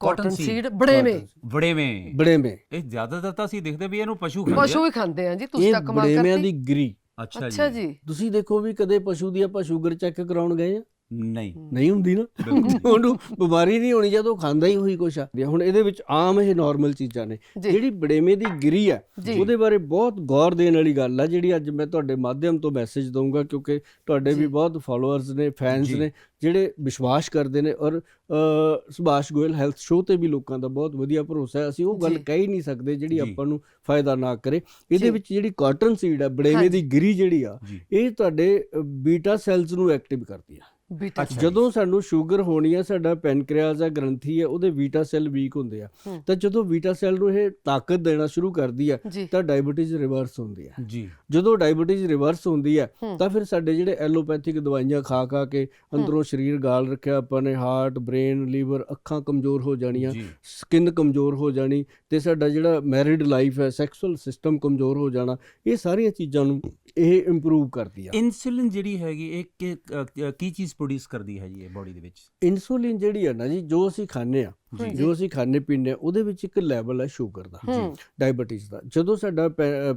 C: ਕਾਟਨ ਸੀਡ ਬੜੇਵੇਂ।
B: ਬੜੇਵੇਂ।
A: ਬੜੇਵੇਂ।
B: ਇਹ ਜ਼ਿਆਦਾਤਰ ਤਾਂ ਅਸੀਂ ਦੇਖਦੇ ਵੀ ਇਹਨੂੰ ਪਸ਼ੂ ਖਾਂਦੇ
C: ਪਸ਼ੂ ਹੀ ਖਾਂਦੇ ਆ ਜੀ ਤੁਸੀਂ
A: ਇਹ
C: ਤਾਂ ਕਮਾਲ
A: ਬੜੇਵਿਆਂ
C: ਕਰਤੀ।
A: ਦੀ ਗਰੀ।
B: ਅੱਛਾ ਜੀ।
A: ਤੁਸੀਂ ਦੇਖੋ ਵੀ ਕਦੇ ਪਸ਼ੂ ਦੀ ਆਪਾਂ ਸ਼ੂਗਰ ਚੈੱਕ ਕਰਾਉਣ ਗਏ ਆ?
B: ਨਹੀਂ
A: ਨਹੀਂ ਹੁੰਦੀ ਨਾ ਉਹਨੂੰ ਬਿਮਾਰੀ ਨਹੀਂ ਹੋਣੀ ਜਦੋਂ ਖਾਂਦਾ ਹੀ ਹੋਈ ਕੁਛ ਆ ਹੁਣ ਇਹਦੇ ਵਿੱਚ ਆਮ ਇਹ ਨਾਰਮਲ ਚੀਜ਼ਾਂ ਨੇ ਜਿਹੜੀ ਬੜੇਵੇਂ ਦੀ ਗਿਰੀ ਆ ਉਹਦੇ ਬਾਰੇ ਬਹੁਤ ਗੌਰ ਦੇਣ ਵਾਲੀ ਗੱਲ ਆ ਜਿਹੜੀ ਅੱਜ ਮੈਂ ਤੁਹਾਡੇ ਮਾਧਿਅਮ ਤੋਂ ਮੈਸੇਜ ਦਊਂਗਾ ਕਿਉਂਕਿ ਤੁਹਾਡੇ। ਵੀ ਬਹੁਤ ਫਾਲੋਅਰਸ ਨੇ ਫੈਨਸ। ਨੇ ਜਿਹੜੇ ਵਿਸ਼ਵਾਸ ਕਰਦੇ ਨੇ ਔਰ ਸੁਭਾਸ਼ ਗੋਇਲ ਹੈਲਥ ਸ਼ੋਅ ਤੇ ਵੀ ਲੋਕਾਂ ਦਾ ਬਹੁਤ ਵਧੀਆ ਭਰੋਸਾ ਹੈ ਅਸੀਂ ਉਹ ਗੱਲ। ਕਹਿ ਹੀ ਨਹੀਂ ਸਕਦੇ ਜਿਹੜੀ। ਆਪਾਂ ਨੂੰ ਫਾਇਦਾ ਨਾ ਕਰੇ ਇਹਦੇ। ਵਿੱਚ ਜਿਹੜੀ ਕਾਟਨ ਸੀਡ ਆ ਬੜੇਵੇਂ। ਦੀ ਗਿਰੀ ਜਿਹੜੀ ਆ ਇਹ ਤੁਹਾਡੇ ਬੀਟਾ ਸੈਲਸ ਨੂੰ ਐਕਟਿਵ ਕਰਦੀ ਆ
C: ਬੀਟਾ
B: ਅੱਛਾ।
A: ਜਦੋਂ ਸਾਨੂੰ ਸ਼ੂਗਰ ਹੋਣੀ ਆ ਸਾਡਾ ਪੈਨਕ੍ਰੀਆਸ ਆ ਗ੍ਰੰਥੀ ਆ ਉਹਦੇ ਵੀਟਾ ਸੈੱਲ ਵੀਕ ਹੁੰਦੇ ਆ।
C: ਹੂੰ।
A: ਤਾਂ ਜਦੋਂ ਵੀਟਾ ਸੈੱਲ ਨੂੰ ਇਹ ਤਾਕਤ ਦੇਣਾ ਸ਼ੁਰੂ ਕਰਦੀ ਆ ਤਾਂ ਡਾਇਬੀਟੀਜ਼ ਰਿਵਰਸ ਹੁੰਦੀ ਆ।
B: ਜੀ।
A: ਜਦੋਂ ਡਾਇਬੀਟੀਜ਼ ਰਿਵਰਸ ਹੁੰਦੀ ਆ
C: ਹੂੰ।
A: ਤਾਂ ਫਿਰ ਸਾਡੇ ਜਿਹੜੇ ਐਲੋਪੈਥਿਕ ਦਵਾਈਆਂ ਖਾ ਖਾ ਕੇ ਅੰਦਰੋਂ ਸਰੀਰ ਗਾਲ ਰੱਖਿਆ ਆਪਾਂ ਨੇ ਹਾਰਟ ਬ੍ਰੇਨ ਲੀਵਰ ਅੱਖਾਂ ਕਮਜ਼ੋਰ ਹੋ ਜਾਣੀਆਂ ਸਕਿਨ ਕਮਜ਼ੋਰ ਹੋ ਜਾਣੀ ਤੇ ਸਾਡਾ ਜਿਹੜਾ ਮੈਰਿਡ ਲਾਈਫ ਹੈ ਸੈਕਸੁਅਲ ਸਿਸਟਮ ਕਮਜ਼ੋਰ ਹੋ ਜਾਣਾ ਇਹ ਸਾਰੀਆਂ ਚੀਜ਼ਾਂ ਨੂੰ ਇਹ ਇੰਪਰੂਵ ਕਰਦੀ ਆ।
B: ਇਨਸੂਲਿਨ ਜਿਹੜੀ ਹੈਗੀ ਇਹ ਕਿ- ਕੀ ਚੀਜ਼ ਪ੍ਰੋਡਿਊਸ ਕਰਦੀ ਹੈ ਜੀ ਇਹ ਬੋਡੀ ਦੇ ਵਿੱਚ।
A: ਇਨਸੂਲਿਨ ਜਿਹੜੀ ਹੈ ਨਾ ਜੀ, ਜੋ ਅਸੀਂ ਖਾਂਦੇ ਆ
B: ਜੀ।
A: ਅਸੀਂ ਖਾਣੇ ਆ ਉਹਦੇ ਵਿੱਚ ਇੱਕ ਲੈਵਲ ਹੈ ਸ਼ੂਗਰ ਦਾ।
C: ਹੂੰ।
A: ਡਾਇਬੀਟੀਜ਼ ਦਾ। ਜਦੋਂ ਸਾਡਾ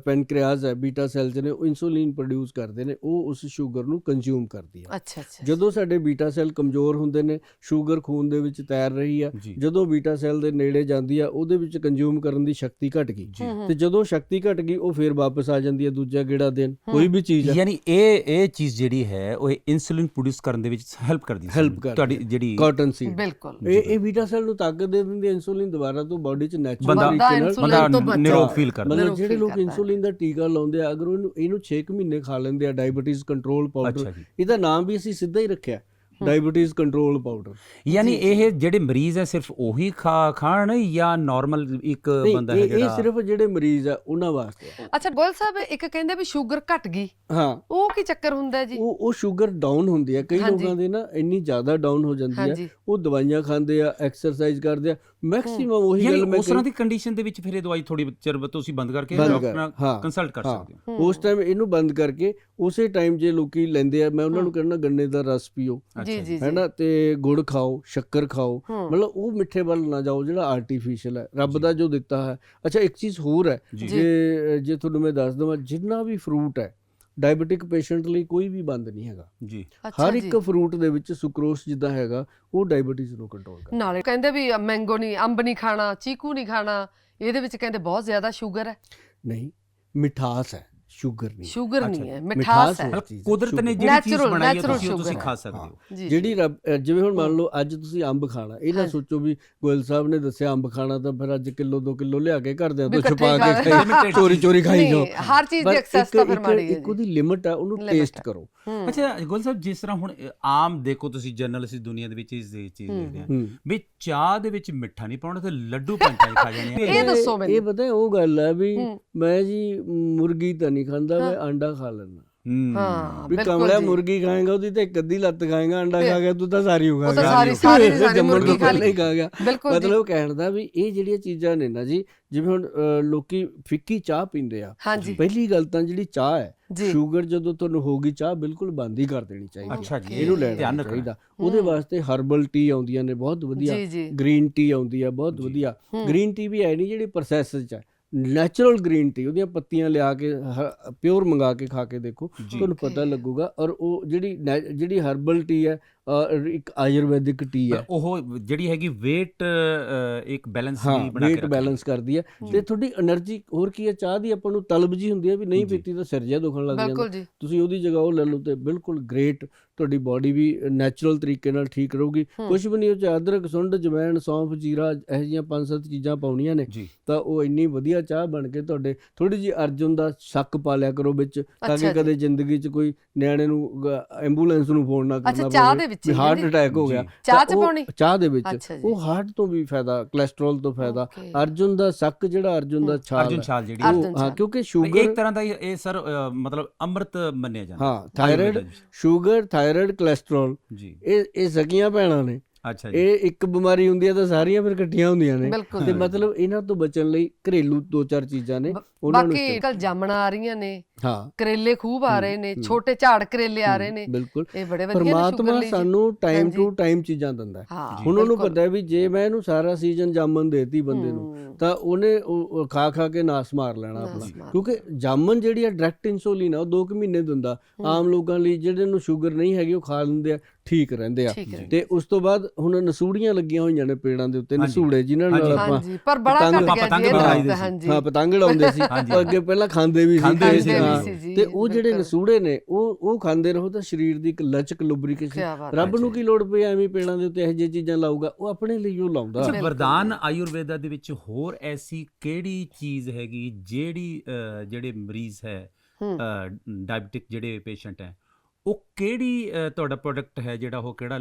A: ਪੈਨਕ੍ਰੀਆਸ ਹੈ ਬੀਟਾ ਸੈਲਸ ਨੇ ਉਹ ਇਨਸੂਲਿਨ ਪ੍ਰੋਡਿਊਸ ਕਰਦੇ ਨੇ ਉਹ ਉਸ ਸ਼ੂਗਰ ਨੂੰ ਕੰਜ਼ਿਊਮ ਕਰਦੀ ਆ।
C: ਅੱਛਾ ਅੱਛਾ
A: ਜਦੋਂ ਸਾਡੇ ਬੀਟਾ ਸੈੱਲ ਕਮਜ਼ੋਰ ਹੁੰਦੇ ਨੇ ਸ਼ੂਗਰ ਖੂਨ ਦੇ ਵਿੱਚ ਤੈਰ ਰਹੀ ਆ ਜਦੋਂ ਬੀਟਾ ਸੈੱਲ ਦੇ ਨੇੜੇ ਜਾਂਦੀ ਆ ਉਹਦੇ ਵਿੱਚ ਕੰਜ਼ਿਊਮ ਕਰਨ ਦੀ ਸ਼ਕਤੀ ਘਟ ਗਈ।
C: ਹੂੰ, ਹੂੰ।
A: ਤੇ ਜਦੋਂ ਸ਼ਕਤੀ ਘਟ ਗਈ ਉਹ ਫੇਰ ਵਾਪਸ ਆ ਜਾਂਦੀ ਹੈ ਦੂਜਾ ਗੇੜਾ ਦੇਣ ਕੋਈ ਵੀ ਚੀਜ਼ ਹੈ
B: ਯਾਨੀ ਇਹ ਇਹ ਚੀਜ਼ ਜਿਹੜੀ ਹੈ ਉਹ ਇਨਸੂਲਿਨ ਪ੍ਰੋਡਿਊਸ ਕਰਨ ਦੇ ਵਿੱਚ ਹੈਲਪ ਕਰਦੀ ਹੈ ਤੁਹਾਡੀ
A: ਹੈ।
B: ਜਿਹੜੀ
A: ਕਾਟਨ ਸੀਡ
C: ਬਿਲਕੁਲ।
A: ਇਹ ਇਹ ਬੀਟਾ ਸੈੱਲ ਨੂੰ ਤਾਕਤ ਦੇ ਦਿੰਦੀ ਇਨਸੂਲਿਨ ਦੁਬਾਰਾ ਤੋਂ ਬਾਡੀ 'ਚ ਨੈਚੁਰਲ ਤਰੀਕੇ ਨਾਲ
B: ਬੰਦਾ ਨਿਰੋਗ ਫੀਲ ਕਰਦਾ।
A: ਮਤਲਬ ਜਿਹੜੇ ਲੋਕ ਇਨਸੂਲਿਨ ਦਾ ਟੀਕਾ ਲਾਉਂਦੇ ਆ ਅਗਰ ਉਹਨੂੰ ਇਹਨੂੰ 6 ਮਹੀਨੇ ਖਾ ਲੈਂਦੇ ਆ ਡਾਇਬੀਟੀਜ਼ ਕੰਟਰੋਲ ਪਾਊਡਰ ਇਹਦਾ ਨਾਮ ਵੀ ਅਸੀਂ ਸਿੱਧਾ ਹੀ ਰੱਖਿਆ। ਡਾਇਬੀਟੀਜ਼ ਕੰਟਰੋਲ ਪਾਊਡਰ
B: ਯਾਨੀ। ਇਹ ਜਿਹੜੇ ਮਰੀਜ਼ ਹੈ ਸਿਰਫ ਉਹੀ ਖਾ ਖਾਣ ਜਾਂ ਨਾਰਮਲ ਇੱਕ ਬੰਦਾ ਹੈ
A: ਇਹ ਇਹ
B: ਜਿਹੜਾ
A: ਸਿਰਫ ਜਿਹੜੇ ਮਰੀਜ਼ ਆ ਉਹਨਾਂ ਵਾਸਤੇ।
C: ਅੱਛਾ ਗੋਲ ਸਾਹਿਬ ਇੱਕ ਕਹਿੰਦੇ ਵੀ ਸ਼ੂਗਰ ਘਟ ਗਈ।
A: ਹਾਂ।
C: ਉਹ ਕੀ ਚੱਕਰ ਹੁੰਦਾ ਜੀ?
A: ਉਹ ਉਹ ਸ਼ੂਗਰ ਡਾਊਨ ਹੁੰਦੀ ਹੈ ਕਈ। ਲੋਕਾਂ ਦੇ ਨਾ ਇੰਨੀ ਜ਼ਿਆਦਾ ਡਾਊਨ ਹੋ ਜਾਂਦੀ ਹੈ ਉਹ ਦਵਾਈਆਂ ਖਾਂਦੇ ਆ ਐਕਸਰਸਾਈਜ਼ ਕਰਦੇ ਆ। ਮੈਕਸਿਮਮ ਉਹੀ ਗੱਲ ਮੈਂ
B: ਉਸ ਤਰ੍ਹਾਂ ਦੀ ਕੰਡੀਸ਼ਨ ਦੇ ਵਿੱਚ ਫਿਰ ਇਹ ਦਵਾਈ ਥੋੜੀ ਚਿਰ ਤੁਸੀਂ ਬੰਦ ਕਰਕੇ ਡਾਕਟਰ ਨਾਲ ਕੰਸਲਟ ਕਰ। ਸਕਦੇ ਹੋ।
A: ਉਸ ਟਾਈਮ ਇਹਨੂੰ ਬੰਦ ਕਰਕੇ ਉਸੇ ਟਾਈਮ ਜੇ ਲੋਕੀ ਲੈਂਦੇ ਆ ਮੈਂ ਉਹਨਾਂ ਨੂੰ। ਕਹਿੰਦਾ ਗੰਨੇ ਦਾ ਰਸ ਪੀਓ।
C: ਜੀ ਜੀ
A: ਹੈ ਨਾ ਤੇ ਗੁੜ ਖਾਓ ਸ਼ੱਕਰ ਖਾਓ। ਮਤਲਬ ਉਹ ਮਿੱਠੇ ਵੱਲ ਨਾ ਜਾਓ ਜਿਹੜਾ ਆਰਟੀਫੀਸ਼ੀਅਲ ਹੈ। ਰੱਬ। ਦਾ ਜੋ ਦਿੱਤਾ ਹੈ। ਅੱਛਾ ਇੱਕ ਚੀਜ਼ ਹੋਰ ਹੈ।
B: ਜੇ।
C: ਜੇ।
A: ਤੁਹਾਨੂੰ ਮੈਂ ਦੱਸ ਦਵਾਂ ਜਿੰਨਾ ਵੀ ਫਰੂਟ ਹੈ ਡਾਇਬੀਟਿਕ ਪੇਸ਼ੈਂਟ ਲਈ ਕੋਈ ਵੀ ਬੰਦ ਨਹੀਂ ਹੈਗਾ।
B: ਜੀ।
A: ਹਰ ਇੱਕ ਫਰੂਟ ਦੇ ਵਿੱਚ ਸੁਕਰੋਸ ਜਿੱਦਾਂ ਹੈਗਾ ਉਹ ਡਾਇਬੀਟੀਜ਼ ਨੂੰ ਕੰਟਰੋਲ ਕਰਦਾ।
C: ਨਾਲੇ ਕਹਿੰਦੇ ਵੀ ਮੈਂਗੋ ਨਹੀਂ ਅੰਬ ਨਹੀਂ ਖਾਣਾ ਚੀਕੂ ਨਹੀਂ ਖਾਣਾ ਇਹਦੇ ਵਿੱਚ ਕਹਿੰਦੇ ਬਹੁਤ ਜ਼ਿਆਦਾ ਸ਼ੂਗਰ ਹੈ।
A: ਨਹੀਂ ਮਿਠਾਸ ਹੈ। ਸ਼ੂਗਰ ਨਹੀਂ
C: ਸ਼ੂਗਰ ਨਹੀਂ ਹੈ
A: ਮਿਠਾਸ
C: ਹੈ
B: ਕੁਦਰਤ ਨੇ। ਜਿਹੜੀ ਚੀਜ਼ ਬਣਾਈ ਹੈ ਤੁਸੀਂ ਉਹ ਤੁਸੀਂ ਖਾ। ਸਕਦੇ ਹੋ
A: ਜਿਹੜੀ ਜਿਵੇਂ ਹੁਣ ਮੰਨ। ਲਓ ਅੱਜ ਤੁਸੀਂ ਅੰਬ ਖਾਣਾ ਇਹ ਨਾ। ਸੋਚੋ ਵੀ ਗੋਇਲ ਸਾਹਿਬ ਨੇ ਦੱਸਿਆ ਅੰਬ ਖਾਣਾ ਤਾਂ ਫਿਰ ਅੱਜ ਕਿਲੋ 2 ਕਿਲੋ ਲਿਆ ਕੇ ਘਰਦਿਆਂ ਤੋਂ ਛੁਪਾ ਕੇ ਖਾਈ <laughs> ਚੋਰੀ ਚੋਰੀ ਖਾਈ ਜਾਓ
C: ਹਰ ਚੀਜ਼ ਦੀ ਐਕਸੈਸ
A: ਇੱਕ-
C: ਤਾਂ ਫਿਰ
A: ਇੱਕ-
C: ਮਾੜੀ ਹੈ
A: ਇੱਕ ਉਹਦੀ ਲਿਮਟ ਆ ਉਹਨੂੰ ਟੇਸਟ। ਕਰੋ
B: ਅੱਛਾ ਗੋਲ ਸਾਹਿਬ ਜਿਸ ਤਰ੍ਹਾਂ ਹੁਣ ਆਮ ਦੇਖੋ ਤੁਸੀਂ ਜਨਰਲ ਅਸੀਂ ਦੁਨੀਆ ਦੇ ਵਿੱਚ ਇਸ ਚੀਜ਼ ਦੇਖਦੇ ਹਾਂ ਵੀ ਚਾਹ ਦੇ ਵਿੱਚ ਮਿੱਠਾ ਨਹੀਂ ਪਾਉਣਾ ਤੇ ਲੱਡੂ ਪੰਚਾਈ ਖਾ ਜਾਣੇ
C: ਇਹ ਦੱਸੋ
A: ਇਹ
C: ਮੈਨੂੰ।
A: ਪਤਾ ਉਹ ਗੱਲ ਹੈ ਵੀ। ਮੈਂ ਜੀ ਮੁਰਗੀ ਤਾਂ ਨਹੀਂ ਖਾਂਦਾ ਮੈਂ। ਅੰਡਾ ਖਾ ਲੈਂਦਾ
B: ਹੂੰ।
A: ਵੀ
C: ਬਿਲਕੁਲ
A: ਕਮਲਿਆ। ਮੁਰਗੀ ਖਾਏਗਾ ਉਹਦੀ ਤੇ ਇੱਕ ਅੱਧੀ ਲੱਤ ਖਾਏਗਾ ਅੰਡਾ ਖਾ ਗਿਆ ਤੂੰ ਤਾਂ ਸਾਰੀ ਹੋ
C: ਉਹ ਤਾਂ
A: ਖਾਏਗਾ
C: ਸਾਰੀ ਸਾਰੀ ਸਾਰੀ
A: ਜੰਮਣ
C: ਮੁਰਗੀ
A: ਤੋਂ
C: ਖਾ
A: ਪਹਿਲਾਂ
C: ਲਈ
A: ਖਾ ਗਿਆ ਮਤਲਬ ਕਹਿਣ ਦਾ ਵੀ ਇਹ ਜਿਹੜੀਆਂ ਚੀਜ਼ਾਂ ਨੇ ਨਾ ਜੀ ਜਿਵੇਂ ਹੁਣ ਲੋਕੀ ਫਿੱਕੀ ਚਾਹ ਪੀਂਦੇ ਆ ਪਹਿਲੀ ਗੱਲ ਤਾਂ ਜਿਹੜੀ ਚਾਹ ਹੈ ਸ਼ੂਗਰ ਜਦੋਂ ਤੁਹਾਨੂੰ ਹੋਗੀ ਚਾਹ ਬਿਲਕੁਲ ਬੰਦ ਹੀ ਕਰ ਦੇਣੀ ਚਾਹੀਦੀ ਹੈ।
B: ਅੱਛਾ ਜੀ
A: ਇਹਨੂੰ ਲੈਣਾ। ਚਾਹੀਦਾ ਉਹਦੇ ਵਾਸਤੇ ਹਰਬਲ ਟੀ ਆਉਂਦੀਆਂ ਨੇ ਬਹੁਤ ਵਧੀਆ ਗ੍ਰੀਨ ਟੀ ਆਉਂਦੀ ਆ ਬਹੁਤ। ਵਧੀਆ। ਗ੍ਰੀਨ ਟੀ ਵੀ ਹੈ ਨਹੀਂ ਜਿਹੜੀ ਪ੍ਰੋਸੈਸ ਚ ਹੈ ਨੈਚੁਰਲ ਗ੍ਰੀਨ ਟੀ ਉਹਦੀਆਂ ਪੱਤੀਆਂ ਲਿਆ ਕੇ ਪਿਓਰ ਮੰਗਾ ਕੇ ਖਾ ਕੇ ਦੇਖੋ ਤੁਹਾਨੂੰ ਪਤਾ. ਲੱਗੂਗਾ ਔਰ ਉਹ ਜਿਹੜੀ ਜਿਹੜੀ ਹਰਬਲ ਟੀ ਹੈ ਇੱਕ ਆਯੁਰਵੈਦਿਕ ਟੀ ਹੈ।
B: ਉਹ ਜਿਹੜੀ ਹੈਗੀ weight ਇੱਕ ਬੈਲੈਂਸ ਵੀ ਬਣਾ ਕੇ
A: weight ਬੈਲੈਂਸ ਕਰਦੀ ਹੈ। ਤੇ ਤੁਹਾਡੀ એનર્ਜੀ ਹੋਰ ਕੀ ਹੈ? ਚਾਹ ਦੀ ਆਪਾਂ ਨੂੰ ਤਲਬ ਜੀ ਹੁੰਦੀ ਹੈ ਵੀ ਨਹੀਂ ਪੀਤੀ ਤਾਂ ਸਿਰ ਜਿਹਾ ਦੁਖਣ ਲੱਗ ਜਾਂਦਾ। ਤੁਸੀਂ ਉਹਦੀ ਜਗ੍ਹਾ ਉਹ ਲੈ ਲਓ ਤੇ ਬਿਲਕੁਲ ਗ੍ਰੇਟ ਤੁਹਾਡੀ ਬਾਡੀ ਵੀ ਨੈਚੁਰਲ ਤਰੀਕੇ ਨਾਲ ਠੀਕ ਰਹੂਗੀ। ਕੁਝ ਵੀ ਨਹੀਂ ਉਹ ਚ ਅਦਰਕ ਸੁੰਡ ਜਵੈਣ ਸੌਂਫ ਜੀਰਾ ਇਹ ਜੀਆਂ ਪੰਜ ਸੱਤ ਚੀਜ਼ਾਂ ਪਾਉਣੀਆਂ ਨੇ। ਤਾਂ ਉਹ ਇੰਨੀ ਵਧੀਆ ਚਾਹ ਬਣ ਕੇ ਤੁਹਾਡੇ ਥੋੜੀ ਜੀ ਅਰਜੁਨ ਦਾ ਸ਼ੱਕ ਪਾ ਲਿਆ ਕਰੋ ਵਿੱਚ ਤਾਂ ਕਿ ਕਦੇ ਜ਼ਿੰਦਗੀ 'ਚ ਕੋਈ ਨਿਆਣੇ ਨੂੰ ਐਂਬੂਲੈਂਸ ਨੂੰ ਫੋਨ ਨਾ ਕਰਨਾ ਪਵੇ
C: ਅੱਛਾ ਚਾਹ ਦੇ ਵਿੱਚ
A: ਹਾਰਟ? ਅਟੈਕ ਹੋ ਗਿਆ।
C: ਚਾਹ ਚ ਪਾਉਣੀ
A: ਚਾਹ ਦੇ ਵਿੱਚ ਉਹ ਹਾਰਟ ਤੋਂ ਵੀ ਫਾਇਦਾ ਕੋਲੇਸਟ੍ਰੋਲ ਤੋਂ ਫਾਇਦਾ. ਅਰਜੁਨ ਦਾ ਸ਼ੱਕ ਜਿਹੜਾ ਅਰਜੁਨ ਦਾ। ਛਾਲ
B: ਅਰਜੁਨ ਛਾਲ ਜਿਹੜੀ
A: ਉਹ- ਹਾਂ। ਕਿਉਂਕਿ ਸ਼ੂਗਰ
B: ਇੱਕ ਤਰ੍ਹਾਂ ਦਾ ਇਹ ਸਰ ਮਤਲਬ ਅੰਮ੍ਰਿਤ ਮੰਨਿਆ ਜਾਂਦਾ
A: ਹਾਂ ਥਾਇਰਾਇਡ। ਸ਼ੂਗਰ ਥਾਇਰਾਇਡ ਕੋਲੇਸਟ੍ਰੋਲ
B: ਜੀ
A: ਇਹ ਇਹ ਸਕੀਆਂ ਭੈਣਾਂ ਨੇ
B: ਅੱਛਾ ਜੀ
A: ਇਹ ਇੱਕ ਬਿਮਾਰੀ ਹੁੰਦੀ ਹੈ ਤਾਂ ਸਾਰੀਆਂ ਫਿਰ ਇਕੱਠੀਆਂ ਹੁੰਦੀਆਂ ਨੇ
C: ਬਿਲਕੁਲ
A: ਤੇ। ਮਤਲਬ ਇਹਨਾਂ ਤੋਂ ਬਚਣ ਲਈ ਘਰੇਲੂ ਦੋ ਚਾਰ ਚੀਜ਼ਾਂ ਨੇ ਉਹਨਾਂ ਨੂੰ
C: ਬਾਕੀ ਕੱਲ ਜਾਮਣਾ ਆ ਰਹੀਆਂ ਨੇ
A: ਹਾਂ
C: ਕਰੇਲੇ ਖੂਬ ਆ ਰਹੇ ਨੇ। ਛੋਟੇ ਝਾੜ ਕਰੇਲੇ ਆ ਰਹੇ ਨੇ
A: ਬਿਲਕੁਲ
C: ਇਹ ਬੜੇ ਵਧੀਆ ਨੇ
A: ਪਰਮਾਤਮਾ
C: ਲਈ ਜੀ।
A: ਸਾਨੂੰ ਟਾਈਮ
C: ਹਾਂਜੀ।
A: ਟੂ ਟਾਈਮ ਚੀਜ਼ਾਂ ਦਿੰਦਾ ਹੈ
C: ਹਾਂ
A: ਹੁਣ ਉਹਨੂੰ
C: ਬਿਲਕੁਲ।
A: ਪਤਾ ਹੈ ਵੀ ਜੇ ਮੈਂ ਇਹਨੂੰ ਸਾਰਾ ਸੀਜ਼ਨ ਜਾਮਨ ਦੇਤੀ ਬੰਦੇ ਨੂੰ ਤਾਂ ਉਹਨੇ ਉਹ ਉਹ ਖਾ ਖਾ ਕੇ ਨਾਸ ਮਾਰ ਲੈਣਾ
C: ਨਾਸ
A: ਆਪਣਾ
C: ਮਾਰ।
A: ਕਿਉਂਕਿ ਜਾਮਨ ਜਿਹੜੀ ਆ ਡਾਇਰੈਕਟ ਇਨਸੂਲਿਨ ਆ ਉਹ 2 ਮਹੀਨੇ ਦਿੰਦਾ। ਆਮ ਲੋਕਾਂ ਲਈ ਜਿਹੜੇ ਨੂੰ ਸ਼ੂਗਰ ਨਹੀਂ ਹੈਗੀ ਉਹ ਖਾ ਲੈਂਦੇ ਆ ਠੀਕ ਰਹਿੰਦੇ ਆ
C: ਠੀਕ
A: ਤੇ ਉਸ ਤੋਂ ਬਾਅਦ ਹੁਣ ਨਸੂੜੀਆਂ ਲੱਗੀਆਂ ਹੋਈਆਂ ਨੇ ਪੇੜਾਂ ਦੇ ਉੱਤੇ
B: ਹਾਂਜੀ।
A: ਨਸੂੜੇ ਜਿਨ੍ਹਾਂ ਨਾਲ
B: ਹਾਂਜੀ।
A: ਆਪਾਂ
C: ਹਾਂਜੀ ਪਰ ਬੜਾ
A: ਪਤੰਗ-
C: ਘਟ ਗਿਆ
B: ਪਤੰਗ
C: ਜੀ ਇਹ
B: ਬਣਾਈ
C: ਦਰਖਤ,
B: ਦੇ ਸੀ।
C: ਹਾਂਜੀ
A: ਹਾਂ ਪਤੰਗ ਉਡਾਉਂਦੇ ਸੀ <laughs>
B: ਹਾਂਜੀ।
A: ਉਹ ਅੱਗੇ ਪਹਿਲਾਂ ਖਾਂਦੇ ਵੀ ਸੀ
B: ਖਾਂਦੇ ਵੀ ਸੀ,
A: ਹਾਂ,
C: ਸੀ ਜੀ,
A: ਤੇ ਉਹ ਜਿਹੜੇ
C: ਬਿਲਕੁਲ।
A: ਨਸੂੜੇ ਨੇ ਉਹ ਉਹ ਖਾਂਦੇ ਰਹੋ ਤਾਂ ਸਰੀਰ ਦੀ ਇੱਕ ਲਚਕ ਲੁਬਰੀਕੇਸ਼ਨ
C: ਕਿਆ ਬਾਤ ਹੈ
A: ਰੱਬ ਨੂੰ। ਕੀ ਲੋੜ ਪਈ ਐਵੇਂ ਪੇੜਾਂ ਦੇ ਉੱਤੇ ਇਹੋ ਜਿਹੀਆਂ ਚੀਜ਼ਾਂ ਲਾਊਗਾ ਉਹ ਆਪਣੇ ਲਈ ਉਹ ਲਾਉਂਦਾ
B: ਅੱਛਾ
C: ਬਿਲਕੁਲ।
B: ਵਰਦਾਨ ਆਯੁਰਵੇਦਾ ਦੇ ਵਿੱਚ ਹੋਰ ਐਸੀ ਕਿਹੜੀ ਚੀਜ਼ ਹੈਗੀ ਜਿਹੜੀ ਜਿਹੜੇ ਮਰੀਜ਼ ਹੈ
C: ਹੂੰ।
B: ਡਾਇਬੀਟਿਕ ਜਿਹੜੇ ਪੇਸ਼ੈਂਟ ਹੈ ਉਹ ਕਿਹੜੀ ਤੁਹਾਡਾ ਪ੍ਰੋਡਕਟ ਹੈ ਜਿਹੜਾ ਉਹ ਕਿਹੜਾ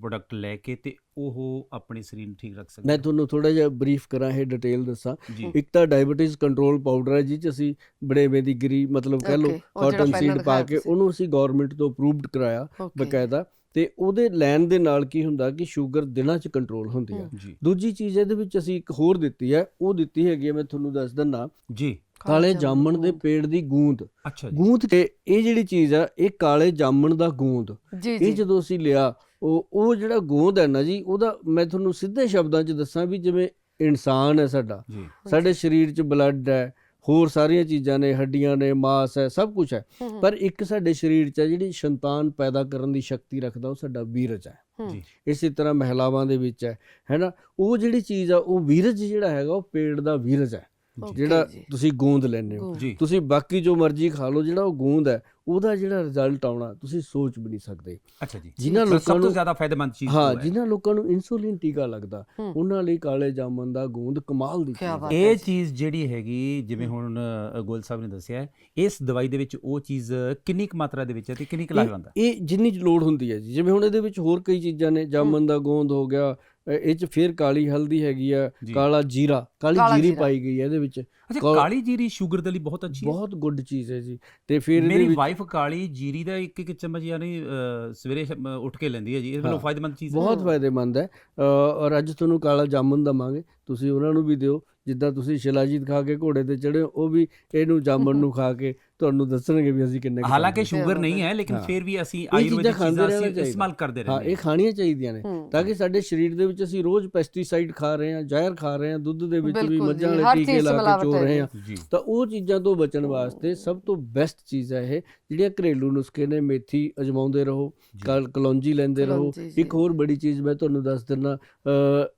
B: ਪ੍ਰੋਡਕਟ ਲੈ ਕੇ ਤੇ ਉਹ ਆਪਣੇ ਸਰੀਰ ਨੂੰ ਠੀਕ ਰੱਖ ਸਕਦਾ?
A: ਮੈਂ ਤੁਹਾਨੂੰ ਥੋੜਾ ਜਿਹਾ ਬਰੀਫ ਕਰਾਂ ਇਹ ਡਿਟੇਲ ਦੱਸਾਂ।
B: ਜੀ।
A: ਇੱਕ ਤਾਂ ਡਾਇਬੀਟੀਜ਼ ਕੰਟਰੋਲ ਪਾਊਡਰ ਹੈ ਜਿਹ ਚ ਅਸੀਂ ਬੜੇਵੇਂ ਦੀ ਗਰੀ ਮਤਲਬ ਕਹਿ ਲਓ ਕਾਟਨ ਸੀਡ ਪਾ ਕੇ। ਉਹਨੂੰ ਅਸੀਂ ਗਵਰਨਮੈਂਟ ਤੋਂ ਅਪਰੂਵਡ ਕਰਾਇਆ ਬਕਾਇਦਾ। ਤੇ ਉਹਦੇ ਲੈਣ ਦੇ ਨਾਲ ਕੀ ਹੁੰਦਾ ਕਿ ਸ਼ੂਗਰ ਦਿਨਾਂ ਚ ਕੰਟਰੋਲ ਹੁੰਦੀ।
B: ਜੀ।
A: ਦੂਜੀ ਚੀਜ਼ ਇਹਦੇ ਵਿੱਚ ਅਸੀਂ ਇੱਕ ਹੋਰ ਦਿੱਤੀ ਹੈ ਉਹ ਦਿੱਤੀ ਹੈਗੀ ਹੈ ਮੈਂ ਤੁਹਾਨੂੰ ਦੱਸ ਦਿੰਦਾ
B: ਜੀ।
A: ਕਾਲੇ ਜਾਮਣ ਦੇ ਪੇੜ ਦੀ ਗੂੰਦ।
B: ਅੱਛਾ ਜੀ।
A: ਗੂੰਦ ਤੇ ਇਹ ਜਿਹੜੀ ਚੀਜ਼ ਆ ਇਹ ਕਾਲੇ ਜਾਮਣ ਦਾ ਗੂੰਦ।
C: ਜੀ
A: ਇਹ
C: ਜੀ।
A: ਜਦੋਂ ਅਸੀਂ ਲਿਆ ਉਹ ਉਹ ਜਿਹੜਾ ਗੂੰਦ ਹੈ ਨਾ ਜੀ ਉਹਦਾ ਮੈਂ ਤੁਹਾਨੂੰ ਸਿੱਧੇ ਸ਼ਬਦਾਂ 'ਚ ਦੱਸਾਂ ਵੀ ਜਿਵੇਂ ਇਨਸਾਨ ਹੈ ਸਾਡਾ
B: ਜੀ।
A: ਸਾਡੇ ਸਰੀਰ 'ਚ ਬਲੱਡ ਹੈ ਹੋਰ ਸਾਰੀਆਂ ਚੀਜ਼ਾਂ ਨੇ ਹੱਡੀਆਂ ਨੇ ਮਾਸ ਹੈ ਸਭ ਕੁਝ ਹੈ। ਪਰ ਇੱਕ ਸਾਡੇ ਸਰੀਰ 'ਚ ਹੈ ਜਿਹੜੀ ਸੰਤਾਨ ਪੈਦਾ ਕਰਨ ਦੀ ਸ਼ਕਤੀ ਰੱਖਦਾ ਉਹ ਸਾਡਾ ਵੀਰਜ ਹੈ।
B: ਜੀ।
A: ਇਸੇ ਤਰ੍ਹਾਂ ਮਹਿਲਾਵਾਂ ਦੇ ਵਿੱਚ ਹੈ ਹੈਨਾ ਉਹ ਜਿਹੜੀ ਚੀਜ਼ ਆ ਉਹ ਵੀਰਜ ਜਿਹੜਾ ਹੈਗਾ ਉਹ ਪੇੜ ਦਾ ਵੀਰਜ ਹੈ। ਜਿਹੜਾ ਤੁਸੀਂ ਗੂੰਦ ਲੈਂਦੇ ਹੋ। ਤੁਸੀਂ ਬਾਕੀ ਜੋ ਮਰਜ਼ੀ ਖਾ ਲਓ ਜਿਹੜਾ ਉਹ ਗੂੰਦ ਹੈ ਉਹਦਾ ਜਿਹੜਾ ਰਿਜ਼ਲਟ ਆਉਣਾ ਤੁਸੀਂ ਸੋਚ ਵੀ ਨਹੀਂ ਸਕਦੇ।
B: ਅੱਛਾ ਜੀ।
A: ਜਿਨ੍ਹਾਂ
B: ਸਭ
A: ਲੋਕਾਂ
B: ਤੋਂ
A: ਨੂੰ
B: ਜ਼ਿਆਦਾ ਫਾਇਦੇਮੰਦ ਚੀਜ਼
A: ਹਾਂ। ਜਿਨ੍ਹਾਂ ਲੋਕਾਂ ਨੂੰ ਇਨਸੂਲਿਨ ਟੀਕਾ ਲੱਗਦਾ। ਉਹਨਾਂ ਲਈ ਕਾਲੇ ਜਾਮਨ ਦਾ ਗੂੰਦ ਕਮਾਲ ਦੀ ਚੀਜ਼
B: ਇਹ। ਚੀਜ਼ ਜਿਹੜੀ ਹੈਗੀ ਜਿਵੇਂ ਹੁਣ ਗੋਲ ਸਾਹਿਬ ਨੇ ਦੱਸਿਆ ਇਸ ਦਵਾਈ ਦੇ ਵਿੱਚ ਉਹ ਚੀਜ਼ ਕਿੰਨੀ ਕੁ ਮਾਤਰਾ ਦੇ ਵਿੱਚ ਹੈ ਤੇ ਕਿੰਨੀ ਕੁ ਹੈ
A: ਇਹ ਜਿੰਨੀ ਲੋੜ ਹੁੰਦੀ ਹੈ ਜੀ। ਜਿਵੇਂ ਹੁਣ ਇਹਦੇ ਵਿੱਚ ਹੋਰ ਕਈ ਚੀਜ਼ਾਂ ਨੇ ਜਾਮਨ ਦਾ ਗੋਂਦ ਹੋ ਗਿਆ ਇਹ ਚ ਫਿਰ ਕਾਲੀ ਹਲਦੀ ਹੈਗੀ ਆ। ਕਾਲਾ ਜੀਰਾ ਕਾਲੀ ਜੀਰਾ। ਪਾਈ ਗਈ ਹੈ ਇਹਦੇ ਵਿੱਚ
B: ਅੱਛਾ
A: ਕਾ-
B: ਕਾਲੀ ਜੀਰੀ ਸ਼ੂਗਰ ਦੇ ਲਈ ਬਹੁਤ ਅੱਛੀ ਹੈ
A: ਬਹੁਤ ਗੁੱਡ ਚੀਜ਼ ਹੈ ਜੀ ਤੇ ਫਿਰ ਇਹਦੇ
B: ਮੇਰੀ
A: ਵਿੱਚ
B: ਵਾਈਫ ਕਾਲੀ ਜੀਰੀ ਦਾ ਇੱਕ ਇੱਕ ਚਮਚ ਯਾਨੀ ਸਵੇਰੇ ਉੱਠ ਕੇ ਲੈਂਦੀ ਹੈ ਜੀ ਇਹ ਵੱਲੋਂ
A: ਹਾਂ।
B: ਫਾਇਦੇਮੰਦ ਚੀਜ਼ ਹੈ
A: ਬਹੁਤ। ਫਾਇਦੇਮੰਦ ਹੈ ਅ, ਔਰ ਅੱਜ ਤੁਹਾਨੂੰ ਕਾਲਾ ਜਾਮਨ ਦਵਾਂਗੇ ਤੁਸੀਂ ਉਹਨਾਂ ਨੂੰ ਵੀ ਦਿਓ ਜਿੱਦਾਂ ਤੁਸੀਂ ਸ਼ਿਲਾਜੀਤ ਖਾ ਕੇ ਘੋੜੇ ਤੇ ਚੜ੍ਹੇ ਹੋ, ਉਹ ਵੀ ਇਹਨੂੰ ਜਾਮਨ ਨੂੰ ਖਾ ਕੇ ਤੁਹਾਨੂੰ ਦੱਸਣਗੇ ਵੀ ਅਸੀਂ ਕਿੰਨੇ ਕੁ
B: ਹਾਲਾਂਕਿ
A: ਖਾਂਦੇ
B: ਸ਼ੂਗਰ ਨਹੀਂ ਹੈ ਲੇਕਿਨ
A: ਹਾਂ।
B: ਫਿਰ ਵੀ ਅਸੀਂ
A: ਚੀਜ਼ਾਂ
B: ਆਯੁਰਵੈਦਿਕ
A: ਖਾਂਦੇ
B: ਚੀਜ਼ਾਂ
A: ਰਹਿਣਾ
B: ਅਸੀਂ
A: ਚਾਹੀਦਾ।
B: ਇਸਤੇਮਾਲ ਕਰਦੇ
A: ਹਾਂ
B: ਰਹਿੰਦੇ
A: ਇਹ ਖਾਣੀਆਂ ਚਾਹੀਦੀਆਂ ਨੇ
C: ਹੂੰ।
A: ਤਾਂ ਕਿ ਸਾਡੇ ਸਰੀਰ ਦੇ ਵਿੱਚ ਅਸੀਂ ਰੋਜ਼ ਪੈਸਟੀਸਾਈਡ ਖਾ ਰਹੇ ਹਾਂ ਜ਼ਹਿਰ ਖਾ ਰਹੇ ਹਾਂ ਦੁੱਧ ਦੇ ਵਿੱਚ ਵੀ
C: ਬਿਲਕੁਲ
A: ਮੱਝਾਂ ਵਾਲੇ
C: ਹਰ
A: ਟੀਕੇ
C: ਚੀਜ਼
A: ਲਾ ਕੇ
C: ਮਿਲਾਵਟ ਹੈ
A: ਰਹੇ
C: ਜੀ।
A: ਤਾਂ ਉਹ ਚੀਜ਼ਾਂ ਤੋਂ ਬਚਣ ਵਾਸਤੇ ਸਭ ਤੋਂ ਬੈਸਟ ਚੀਜ਼ ਹੈ ਇਹ ਜਿਹੜੀਆਂ ਘਰੇਲੂ ਨੁਸਖੇ ਨੇ ਮੇਥੀ ਅਜਮਾਉਂਦੇ ਰਹੋ ਕਲੌਂਜੀ ਲੈਂਦੇ ਰਹੋ। ਇੱਕ ਹੋਰ ਬੜੀ ਚੀਜ਼ ਮੈਂ ਤੁਹਾਨੂੰ ਦੱਸ ਅ,